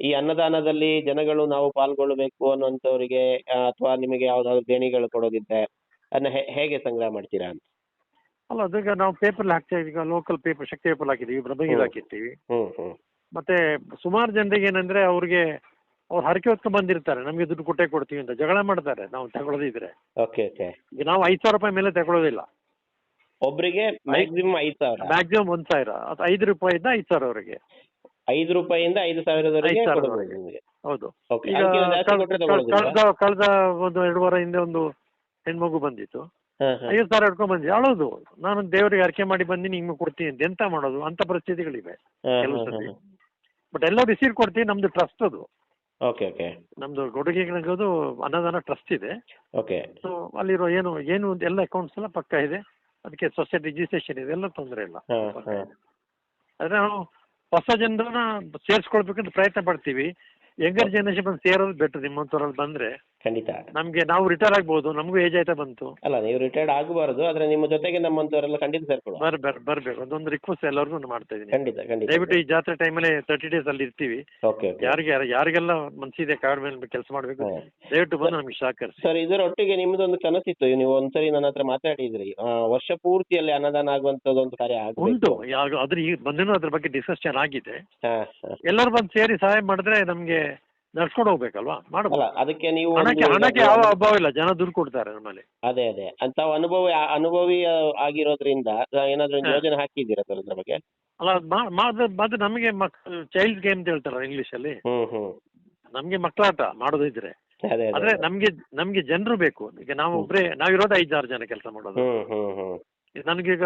ಈ ಅನ್ನದಾನದಲ್ಲಿ ಜನಗಳು ನಾವು ಪಾಲ್ಗೊಳ್ಳಬೇಕು ಅನ್ನುವಂಥವ್ರಿಗೆ ಅಥವಾ ನಿಮಗೆ ಯಾವ್ದಾದ್ರು ದೇಣಿಗಳು ಕೊಡೋದಿದ್ರೆ ಅದನ್ನ ಹೇಗೆ ಸಂಗ್ರಹ ಮಾಡ್ತೀರಾ ಅಂತ? ಅಲ್ಲ ಅದೀಗ ನಾವು ಪೇಪರ್ ಹಾಕ್ತೇವೆ ಈಗ ಲೋಕಲ್ ಪೇಪರ್ ಶಕ್ತಿ ಪೇಪರ್ ಹಾಕಿದ್ದೀವಿ ಹ್ಮ್. ಹಾಕಿರ್ತೀವಿ. ಮತ್ತೆ ಸುಮಾರು ಜನರಿಗೆ ಏನಂದ್ರೆ ಅವ್ರಿಗೆ ಅವ್ರು ಹರಕೆ ಹೊತ್ಕೊಂಡ್ ಬಂದಿರ್ತಾರೆ ನಮಗೆ ದುಡ್ಡು ಕೊಟ್ಟೆ ಕೊಡ್ತೀವಿ ಅಂತ ಜಗಳ ಮಾಡ್ತಾರೆ ನಾವು ತಗೊಳ್ಳೋದಿದ್ರೆ ಓಕೆ ಓಕೆ ಈಗ ನಾವು ಐದು ಸಾವಿರ ರೂಪಾಯಿ ಮೇಲೆ ತಗೊಳ್ಳೋದಿಲ್ಲ. ಒಬ್ರಿಗೆ ಮ್ಯಾಕ್ಸಿಮಮ್ ಐದು ಸಾವಿರ. ಮ್ಯಾಕ್ಸಿಮಮ್ ಒಂದ್ ಸಾವಿರ. ಅದು ಐದು ರೂಪಾಯಿಂದ ಐದು ಸಾವಿರವರೆಗೆ ಐದು ರೂಪಾಯಿಯಿಂದ ಐದು ಸಾವಿರದವರೆಗೆ ಐದು ಕೊಡ್ಬೋದು ಸಾವಿರದವರೆಗೆ. ನಿಮಗೆ. ಹೌದು. ಈಗ ಅದಕ್ಕಿಂತ ಜಾಸ್ತಿ ಕಳೆದ ಒಂದು ಎರಡು ವಾರ ಹಿಂದೆ ಒಂದು ಹೆಣ್ಮಗು ಬಂದಿತ್ತು. ಐವತ್ತು ಸಾವಿರ ಹಿಡ್ಕೊಂಡ್ ಬಂದಿ ಅಳೋದು. ನಾನು ದೇವರಿಗೆ ಅರ್ಕೆ ಮಾಡಿ ಬಂದಿನಿ ನಿಮ್ಗೆ ಕೊಡ್ತೀನಿ ಅಂತ ಎಂತ ಮಾಡೋದು? ಅಂತ ಪರಿಸ್ಥಿತಿಗಳಿವೆ ಕೆಲವು ಸತಿ ಬಟ್ ಎಲ್ಲ ರಿಸೀವ್ ಕೊಡ್ತೀವಿ. ನಮ್ದು ಟ್ರಸ್ಟ್ ಅದು. ಓಕೆ ಓಕೆ ನಮ್ದು ಕೊಡುಗೆಗಳದು ಅನ್ನದಾನ ಟ್ರಸ್ಟ್ ಇದೆ. ಓಕೆ ಸೊ ಅಲ್ಲಿರೋ ಏನು ಏನು ಎಲ್ಲ ಅಕೌಂಟ್ಸ್ ಎಲ್ಲ ಪಕ್ಕ ಇದೆ. ಅದಕ್ಕೆ ಸೊಸೈಟಿ ರಿಜಿಸ್ಟ್ರೇಷನ್ ಇದೆ. ಎಲ್ಲ ತೊಂದರೆ ಇಲ್ಲ. ಆದ್ರೆ ನಾವು ಹೊಸ ಜನರನ್ನ ಸೇರಿಸ್ಕೊಳ್ಬೇಕಂತ ಪ್ರಯತ್ನ ಪಡ್ತೀವಿ. ಯಂಗರ್ ಜನರೇಷನ್ ಬಂದು ಸೇರೋದು ಬೆಟರ್ ನಿಮ್ಮಂಥವ್ರಲ್ಲಿ ಬಂದ್ರೆ. ಖಂಡಿತ ನಮ್ಗೆ ನಾವು ರಿಟೈರ್ ಆಗ್ಬೋದು ನಮಗೂ ಏಜ್ ಆಯ್ತಾ ಬಂತು. ಅಲ್ಲ ನೀವು ರಿಟೈರ್ಡ್ ಆಗಬಾರದು ಆದ್ರೆ ನಿಮ್ಮ ಜೊತೆಗೆ ನಮ್ಮಂತವರೆಲ್ಲ ಖಂಡಿತ ಸೇರ್ಕೊಳ್ಳುವ. ಬರ್ ಬರ್ ಬರ್ಬೇಕು. ಅದೊಂದು ರಿಕ್ವೆಸ್ಟ್ ಎಲ್ಲರಿಗೂ ಮಾಡ್ತಾ ಇದ್ದೀನಿ. ಖಂಡಿತ ಖಂಡಿತ. ದಯವಿಟ್ಟು ಈ ಜಾತ್ರೆ ಟೈಮಲ್ಲಿ ತರ್ಟಿ ಡೇಸ್ ಅಲ್ಲಿ ಇರ್ತೀವಿ. ಓಕೆ ಯಾರಿಗೆ ಯಾರಿಗೆಲ್ಲ ಮನ್ಸಿದೆ ಕಾಡ್ ಮೇಲೆ ಕೆಲಸ ಮಾಡ್ಬೇಕು. ದಯವಿಟ್ಟು ಬಂದು ನಮ್ಗೆ ಸಹಕರಿಸಿ. ಸರ್ ಇದರೊಟ್ಟಿಗೆ ನಿಮ್ದೊಂದು ಕನಸಿತ್ತು. ನೀವು ಒಂದ್ಸರಿ ನನ್ನ ಹತ್ರ ಮಾತಾಡಿದ್ರಿ. ಆ, ವರ್ಷ ಪೂರ್ತಿಯಲ್ಲಿ ಅನ್ನದಾನ ಆಗುವಂತದ್ದು ಒಂದು ಕಾರ್ಯ ಉಂಟು. ಆಗ್ಬೇಕು ಅದ್ರ ಈಗ ಬಂದೇನು ಅದ್ರ ಬಗ್ಗೆ ಡಿಸ್ಕಷನ್ ಆಗಿದೆ. ಹಾ, ಹಾ. ಎಲ್ಲರೂ ಬಂದು ಸೇರಿ ಸಹಾಯ ಮಾಡಿದ್ರೆ ನಮ್ಗೆ ನಡ್ಸ್ಕೊಂಡು ಹೋಗ್ಬೇಕಲ್ವಾ? ಅಲ್ಲ ಅದಕ್ಕೆ ನೀವು ಹಣಕ್ಕೆ ಯಾವ ಅಭಾವ ಇಲ್ಲ ಜನ ದುಡ್ಡು ಕೊಡ್ತಾರೆ ನಮ್ಮಲ್ಲಿ. ಅದೇ ಅದೇ. ಅಂತ ಅನುಭವಿ ಅನುಭವಿ ಆಗಿರೋದ್ರಿಂದ ಏನಾದ್ರೂ ಒಂದು. ಯೋಜನೆ ಹಾಕಿದ್ದೀರಾ ಸರ್ ಅದ್ರ ಬಗ್ಗೆ? ಅಲ್ಲ ಮತ್ತೆ ನಮಗೆ ಚೈಲ್ಡ್ ಗೇಮ್ ಅಂತ ಹೇಳ್ತಾರಲ್ಲ ಇಂಗ್ಲಿಷ್ ಅಲ್ಲಿ? ನಮ್ಗೆ ಮಕ್ಕಳಾಟ ಮಾಡೋದಿದ್ರೆ ಅದೇ ಆದ್ರೆ ಅದೇ. ನಮ್ಗೆ ನಮ್ಗೆ ಜನರು ಬೇಕು. ಈಗ ನಾವು ಒಬ್ರೇ ನಾವಿರೋದು ಐದಾರು ಜನ ಕೆಲಸ ಮಾಡೋದು. ನನ್ಗೀಗ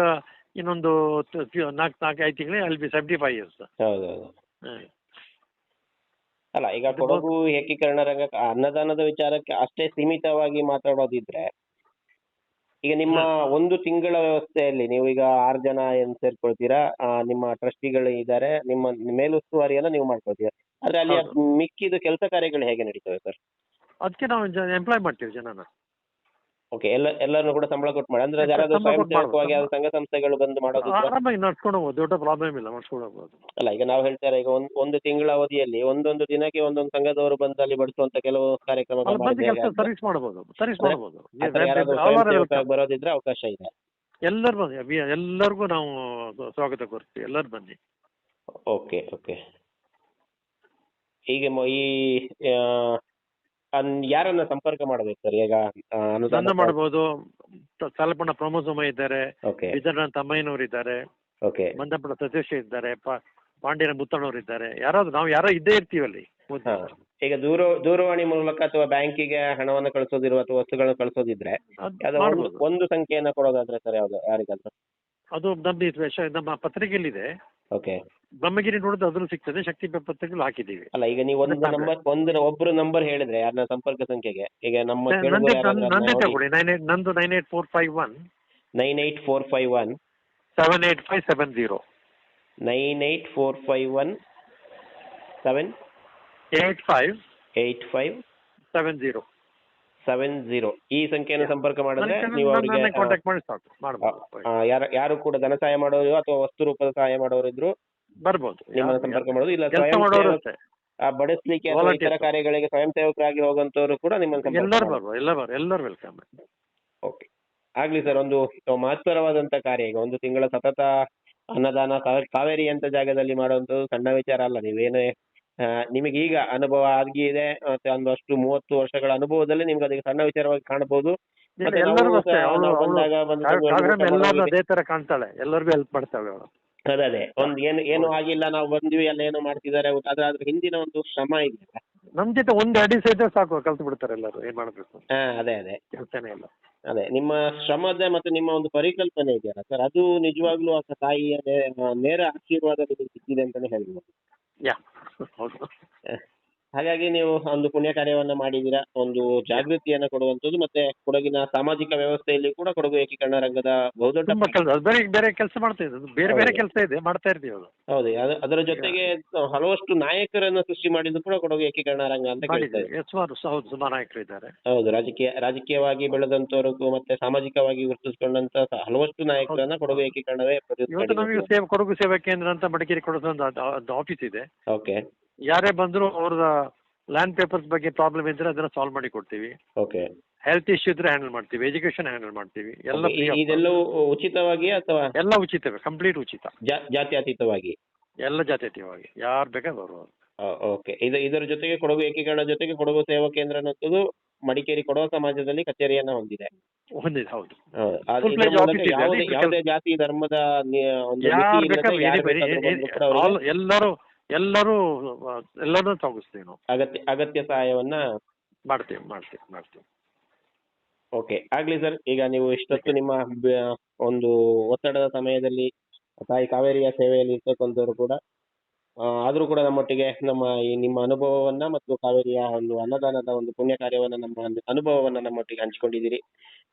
ಇನ್ನೊಂದು ನಾಲ್ಕು ನಾಲ್ಕು ಐದು ತಿಂಗಳು ಅಲ್ಲಿ ಬಿ ಸೆವೆಂಟಿ ಫೈವ್ ಇಯರ್ಸ್ ಅಲ್ಲ ಈಗ ಕೊಡಗು ಏಕೀಕರಣ ರಂಗ ಅನ್ನದಾನದ ವಿಚಾರಕ್ಕೆ ಅಷ್ಟೇ ಸೀಮಿತವಾಗಿ ಮಾತಾಡೋದಿದ್ರೆ ಈಗ ನಿಮ್ಮ ಒಂದು ತಿಂಗಳ ವ್ಯವಸ್ಥೆಯಲ್ಲಿ ನೀವು ಈಗ ಆರು ಜನ ಏನ್ ಸೇರ್ಕೊಳ್ತೀರಾ ಆ, ನಿಮ್ಮ ಟ್ರಸ್ಟಿಗಳು ಇದ್ದಾರೆ ನಿಮ್ಮ ಮೇಲುಸ್ತುವಾರಿಯನ್ನ ನೀವು ಮಾಡ್ಕೊಳ್ತೀರಾ? ಆದ್ರೆ ಅಲ್ಲಿ ಮಿಕ್ಕಿದ ಕೆಲಸ ಕಾರ್ಯಗಳು ಹೇಗೆ ನಡೀತವೆ ಸರ್? ಅದಕ್ಕೆ ನಾವು ಎಂಪ್ಲಾಯ್ ಮಾಡ್ತೀವಿ ಜನನ. ಓಕೆ ಎಲ್ಲ ಎಲ್ಲರನ್ನು ಕೂಡ ಸಂಬಳ ಕೊಟ್ಟು ಮಾಡಿ. ಅಂದ್ರೆ ಯಾರಾದ್ರೂ ಸ್ವಯಂ. ಸೇವಕವಾಗಿ ಯಾವ್ದು ಸಂಘ ಸಂಸ್ಥೆಗಳು ಬಂದು ಮಾಡೋದು ಆರಾಮಾಗಿ ನಡ್ಸ್ಕೊಂಡು ಹೋಗ್ಬೋದು ದೊಡ್ಡ ಪ್ರಾಬ್ಲಮ್ ಇಲ್ಲ ನಡ್ಸ್ಕೊಂಡು ಹೋಗ್ಬೋದು. ಅಲ್ಲ ಈಗ ನಾವು ಹೇಳ್ತಾರೆ ಈಗ ಒಂದ್ ಒಂದು ತಿಂಗಳ ಅವಧಿಯಲ್ಲಿ ಒಂದೊಂದು ದಿನಕ್ಕೆ ಒಂದೊಂದು ಸಂಘದವರು ಬಂದು ಅಲ್ಲಿ ಬಡಿಸುವಂತ ಕೆಲವು ಕಾರ್ಯಕ್ರಮಗಳು ಅಲ್ಲಿ ಬಂದು ಮಾಡಿದ್ರೆ ಕೆಲಸ ಸರ್ವಿಸ್ ಮಾಡಬಹುದು ಸರ್ವಿಸ್ ಅದೇ. ಮಾಡ್ಬೋದು. ಆ ಥರ ಯಾರಾದ್ರೂ All ಸ್ವಯಂ ಸೇವಕರಾಗಿ ಬರೋದಿದ್ರೆ ಅವಕಾಶ ಇದೆ. ಎಲ್ಲರೂ ಬನ್ನಿ ಎಲ್ಲರಿಗೂ ನಾವು ಸ್ವಾಗತ ಕೋರ್ತೀವಿ ಎಲ್ಲರೂ ಬನ್ನಿ. ಓಕೆ ಓಕೆ ಈಗ ಮ- ಈ ಆ, ಅನ್- ಯಾರನ್ನ ಸಂಪರ್ಕ ಮಾಡಬೇಕು ಸರ್? ಈಗ ಆ, ಅನುದಾನ ಮಾಡಬಹುದು ಸಾಲಪಣ್ಣ ಪ್ರಮೋಸಮ ಇದ್ದಾರೆ. ಓಕೆ. ತಮ್ಮಯ್ಯನವರು ಇದ್ದಾರೆ. ಓಕೆ. ಸತೀಶ್ ಇದ್ದಾರೆ. ಪಾ- ಪಾಂಡ್ಯನ ಮುತ್ತಣ್ಣವ್ರು ಇದ್ದಾರೆ. ಯಾರಾದ್ರೂ ನಾವು ಯಾರೋ ಇದ್ದೇ ಇರ್ತೀವಿ ಅಲ್ಲಿ. ಹಾ. ಈಗ ದೂರ ದೂರವಾಣಿ ಮೂಲಕ ಅಥವಾ ಬ್ಯಾಂಕಿಗೆ ಹಣವನ್ನು ಕಳಿಸೋದಿರುವ ಅಥವಾ ವಸ್ತುಗಳನ್ನು ಕಳಿಸೋದಿದ್ರೆ ಅದು ಒಂದು- ಮಾಡ್ಬೋದು. ಒಂದು ಸಂಖ್ಯೆಯನ್ನ ಕೊಡೋದಾದ್ರೆ ಸರ್ ಯಾವ್ದು ಯಾರಿಗಾದ್ರು? ಅದು ನಮ್ಮ ನಮ್ಮ ಪತ್ರಿಕೆಯಲ್ಲಿದೆ. ಓಕೆ ಬ್ರಹ್ಮಗಿರಿ ನೋಡಿದ್ರೆ ಅದ್ರಲ್ಲಿ ಸಿಗ್ತದೆ ಶಕ್ತಿ ಪತ್ರಿಕೆಗಳು ಹಾಕಿದ್ದೀವಿ. ಅಲ್ಲ ಈಗ ನೀವು ಒಂದು. ನಂಬರ್ ಒಂದು ಒಬ್ರು ನಂಬರ್ ಹೇಳಿದ್ರೆ ಅದನ್ನ ಸಂಪರ್ಕ ಸಂಖ್ಯೆಗೆ ಈಗ ನಮ್ಮ ನಂದೇ ನಂದೇ ತಗೊಳ್ಳಿ ನೈನ್ ಏಟ್ ನಂದು nine eight four five one nine eight four five one seven eight five seven zero nine eight four five one seven eight five eight five seven zero seven zero ಈ ಸಂಖ್ಯೆಯನ್ನು ಸಂಪರ್ಕ ಮಾಡಿದ್ರೆ ನೀವು ಅವರಿಗೆ contact ಮಾಡಿ ಸಾಕು ಮಾಡ್ಬೋದು. ಯಾರು ಯಾರು ಕೂಡ ಧನ ಸಹಾಯ ಮಾಡೋರು ಅಥವಾ ವಸ್ತು ರೂಪದ ಸಹಾಯ ಮಾಡೋರು ಇದ್ರು ಬರ್ಬೋದು. ನಿಮ್ಮನ್ನು ಸಂಪರ್ಕ ಮಾಡೋದು. ಇಲ್ಲ ಸ್ವಯಂ ಬಡಿಸ್ಲಿಕ್ಕೆ ಅಥವಾ ಇತರ ಕಾರ್ಯಗಳಿಗೆ ಸ್ವಯಂ ಸೇವಕರಾಗಿ ಹೋಗುವಂತವರು ಕೂಡ ನಿಮ್ಮನ್ನು ಸಂಪರ್ಕ ಎಲ್ಲರೂ ಮಾಡ್ಬೋದು. ಬರ್ಬೋದು ಎಲ್ಲ ಬರ್ ಎಲ್ಲರೂ ವೆಲ್ಕಮ್ ಓಕೆ ಆಗ್ಲಿ ಸರ್ ಒಂದು ಮಹತ್ವರವಾದಂತ ಕಾರ್ಯ ಈಗ ಒಂದು ತಿಂಗಳ ಸತತ ಅನ್ನದಾನ ಕಾವೇರಿ ಅಂತ ಜಾಗದಲ್ಲಿ ಮಾಡುವಂತದ್ದು ಸಣ್ಣ ವಿಚಾರ ಅಲ್ಲ ನೀವೇನೇ ನಿಮಗೆ ಈಗ ಅನುಭವ ಆಗಿದೆ ಮತ್ತೆ ಒಂದಷ್ಟು ಮೂವತ್ತು ವರ್ಷಗಳ ಅನುಭವದಲ್ಲಿ ನಿಮ್ಗೆ ಅದಕ್ಕೆ ಸಣ್ಣ ವಿಚಾರವಾಗಿ ಕಾಣಬಹುದು. ಅದೇ ತರ ಕಾಣ್ತಾಳೆ. ಎಲ್ಲರಿಗೂ ಹೆಲ್ಪ್ ಮಾಡ್ತಾಳೆ ಅವಳು. ಅದೇ ಅದೇ. ಒಂದು ಏನು ಏನು ಆಗಿಲ್ಲ ನಾವು ಬಂದ್ವಿ ಅಲ್ಲ ಏನೋ ಮಾಡ್ತಿದ್ದಾರೆ ಆದ್ರೆ ಅದ್ರ ಹಿಂದಿನ ಒಂದು ಶ್ರಮ ಇದೆ ನಮ್ ಜೊತೆ ಒಂದು ಅಡಿ ಸಹಿತ ಸಾಕು ಕಲ್ತು ಬಿಡ್ತಾರೆ ಎಲ್ಲರೂ ಏನ್ ಮಾಡ್ಬೇಕು? ಹಾ ಅದೇ ಅದೇ. ಕೆಲಸನೇ ಇಲ್ಲ. ಅದೇ ನಿಮ್ಮ ಶ್ರಮದ ಮತ್ತೆ ನಿಮ್ಮ ಒಂದು ಪರಿಕಲ್ಪನೆ ಇದೆಯಲ್ಲ ಸರ್? ಅದು ನಿಜವಾಗ್ಲೂ ಆ ತಾಯಿಯ ನೇರ ಆಶೀರ್ವಾದ ನಿಮಗೆ ಸಿಕ್ಕಿದೆ ಅಂತಾನೆ ಹೇಳ್ಬೋದು. ಯಾ ಹೌದು ಹಾಗಾಗಿ ನೀವು ಒಂದು ಪುಣ್ಯ ಕಾರ್ಯವನ್ನ ಮಾಡಿದ್ದೀರಾ ಒಂದು ಜಾಗೃತಿಯನ್ನ ಕೊಡುವಂತದ್ದು ಮತ್ತೆ ಕೊಡಗಿನ ಸಾಮಾಜಿಕ ವ್ಯವಸ್ಥೆಯಲ್ಲಿ ಕೂಡ ಕೊಡಗು ಏಕೀಕರಣ ರಂಗದ ಬಹುದೊಡ್ಡ ತುಂಬಾ ಕೆಲಸ ಬೇರೆ ಬೇರೆ ಕೆಲಸ ಮಾಡ್ತಾ ಇದ್ದು ಬೇರೆ ಬೇರೆ ಕೆಲಸ ಇದೆ ಮಾಡ್ತಾ ಇರ್ತೀವಿ ಅದು. ಹೌದು ಅದ- ಅದರ ಜೊತೆಗೆ ಹಲವಷ್ಟು ನಾಯಕರನ್ನ ಸೃಷ್ಟಿ ಮಾಡಿದ್ದು ಕೂಡ ಕೊಡಗು ಏಕೀಕರಣ ರಂಗ ಅಂತ ಕೇಳ್ತಾ ಮಾಡಿದ್ದೀವಿ ಇದ್ದೀವಿ. ಸುಮಾರು ಸ- ಹೌದು ಸುಮಾರು ನಾಯಕರು ಇದ್ದಾರೆ. ಹೌದು ರಾಜಕೀಯ ರಾಜಕೀಯವಾಗಿ ಬೆಳೆದಂತವರು ಮತ್ತೆ ಸಾಮಾಜಿಕವಾಗಿ ಗುರುತಿಸಿಕೊಂಡಂತ ಸ- ಹಲವಷ್ಟು ನಾಯಕರನ್ನ ಕೊಡಗು ಏಕೀಕರಣವೇ ಇವತ್ತು ನಮಗೆ ಸೇವೆ ಕೊಡಗು ಸೇವಾ ಕೇಂದ್ರ ಅಂತ ಮಡಿಕೇರಿ ಕೊಡೋದು ಒಂದು ಆಫೀಸ್ ಇದೆ. ಓಕೆ. ಯಾರೇ ಬಂದ್ರು ಅವ್ರದ ಲ್ಯಾಂಡ್ ಪೇಪರ್ಸ್ ಬಗ್ಗೆ ಪ್ರಾಬ್ಲಮ್ ಇದ್ರೆ ಅದನ್ನ ಸಾಲ್ವ್ ಮಾಡಿ ಕೊಡ್ತೀವಿ. ಓಕೆ ಹೆಲ್ತ್ ಇಶ್ಯೂ ಇದ್ರೆ ಹ್ಯಾಂಡಲ್ ಮಾಡ್ತೀವಿ. ಎಜುಕೇಶನ್ ಹ್ಯಾಂಡಲ್ ಮಾಡ್ತೀವಿ. ಎಲ್ಲ free of ಇದೆಲ್ಲವೂ ಉಚಿತವಾಗಿ ಅಥವಾ. ಎಲ್ಲ ಉಚಿತವೇ ಕಂಪ್ಲೀಟ್ ಉಚಿತ. ಜಾ- ಜಾತ್ಯತೀತವಾಗಿ? ಎಲ್ಲ ಜಾತ್ಯತೀಯವಾಗಿ ಯಾರು ಬೇಕಾದ್ರೆ ಅವರು ಓಕೆ ಇದು ಇದರ ಜೊತೆಗೆ ಕೊಡಗು ಏಕೀಕರಣ ಜೊತೆಗೆ ಕೊಡಗು ಸೇವಾ ಕೇಂದ್ರ ಅನ್ನೋದು ಮಡಿಕೇರಿ ಕೊಡವ ಸಮಾಜದಲ್ಲಿ ಕಚೇರಿಯನ್ನ ಹೊಂದಿದೆ. ಹೊಂದಿದೆ ಹೌದು. ಹೌದು. ಅದು Full ಇದರ pledge ಮೂಲಕ office ಇದೆ. ಯಾವುದೇ ಅಲ್ಲಿ ಯಾವುದೇ ಜಾತಿ ಧರ್ಮದ ನಿ- ಒಂದು ಯಾರು ಇಲ್ಲದೆ ಬೇಕಾದ್ರೂ ಯಾರು any- any- ಬೇಕಾದ್ರೂ ಬಂದು ಕೂಡ ಅವರಿಗೆ ಎಲ್ಲರೂ ಎಲ್ಲರೂ ಎಲ್ಲರೂ ತಗಿಸ್ತೀವಿ ನಾವು. ಅಗತ್ಯ ಅಗತ್ಯ ಸಹಾಯವನ್ನ ಮಾಡ್ತೀವಿ ಮಾಡ್ತೀವಿ ಮಾಡ್ತೀವಿ. ಓಕೆ ಆಗ್ಲಿ ಸರ್ ಈಗ ನೀವು ಇಷ್ಟೊತ್ತು ನಿಮ್ಮ ಬ- ಒಂದು ಒತ್ತಡದ ಸಮಯದಲ್ಲಿ ತಾಯಿ ಕಾವೇರಿಯ ಸೇವೆಯಲ್ಲಿ ಇರ್ತಕ್ಕಂಥವ್ರು ಕೂಡ ಆದರೂ ಕೂಡ ನಮ್ಮೊಟ್ಟಿಗೆ ನಮ್ಮ ಈ ನಿಮ್ಮ ಅನುಭವವನ್ನ ಮತ್ತು ಕಾವೇರಿಯ ಒಂದು ಅನ್ನದಾನದ ಒಂದು ಪುಣ್ಯ ಕಾರ್ಯವನ್ನ ನಮ್ಮ ಒಂದು ಅನುಭವವನ್ನ ನಮ್ಮೊಟ್ಟಿಗೆ ಹಂಚಿಕೊಂಡಿದ್ದೀರಿ.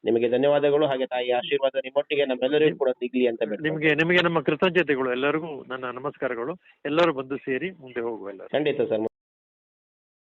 ನಿಮಗೆ ಧನ್ಯವಾದಗಳು ಹಾಗೆ ತಾಯಿ ಆಶೀರ್ವಾದ ನಿಮ್ಮೊಟ್ಟಿಗೆ ನಮ್ಮೆಲ್ಲರಿಗೂ ಕೂಡ ಸಿಗ್ಲಿ ಅಂತ. ನಿಮಗೆ ನಿಮಗೆ ನಮ್ಮ ಕೃತಜ್ಞತೆಗಳು ಎಲ್ಲರಿಗೂ ನನ್ನ ನಮಸ್ಕಾರಗಳು. ಎಲ್ಲರೂ ಬಂದು ಸೇರಿ ಮುಂದೆ ಹೋಗುವ ಎಲ್ಲರೂ. ಖಂಡಿತ ಸರ್.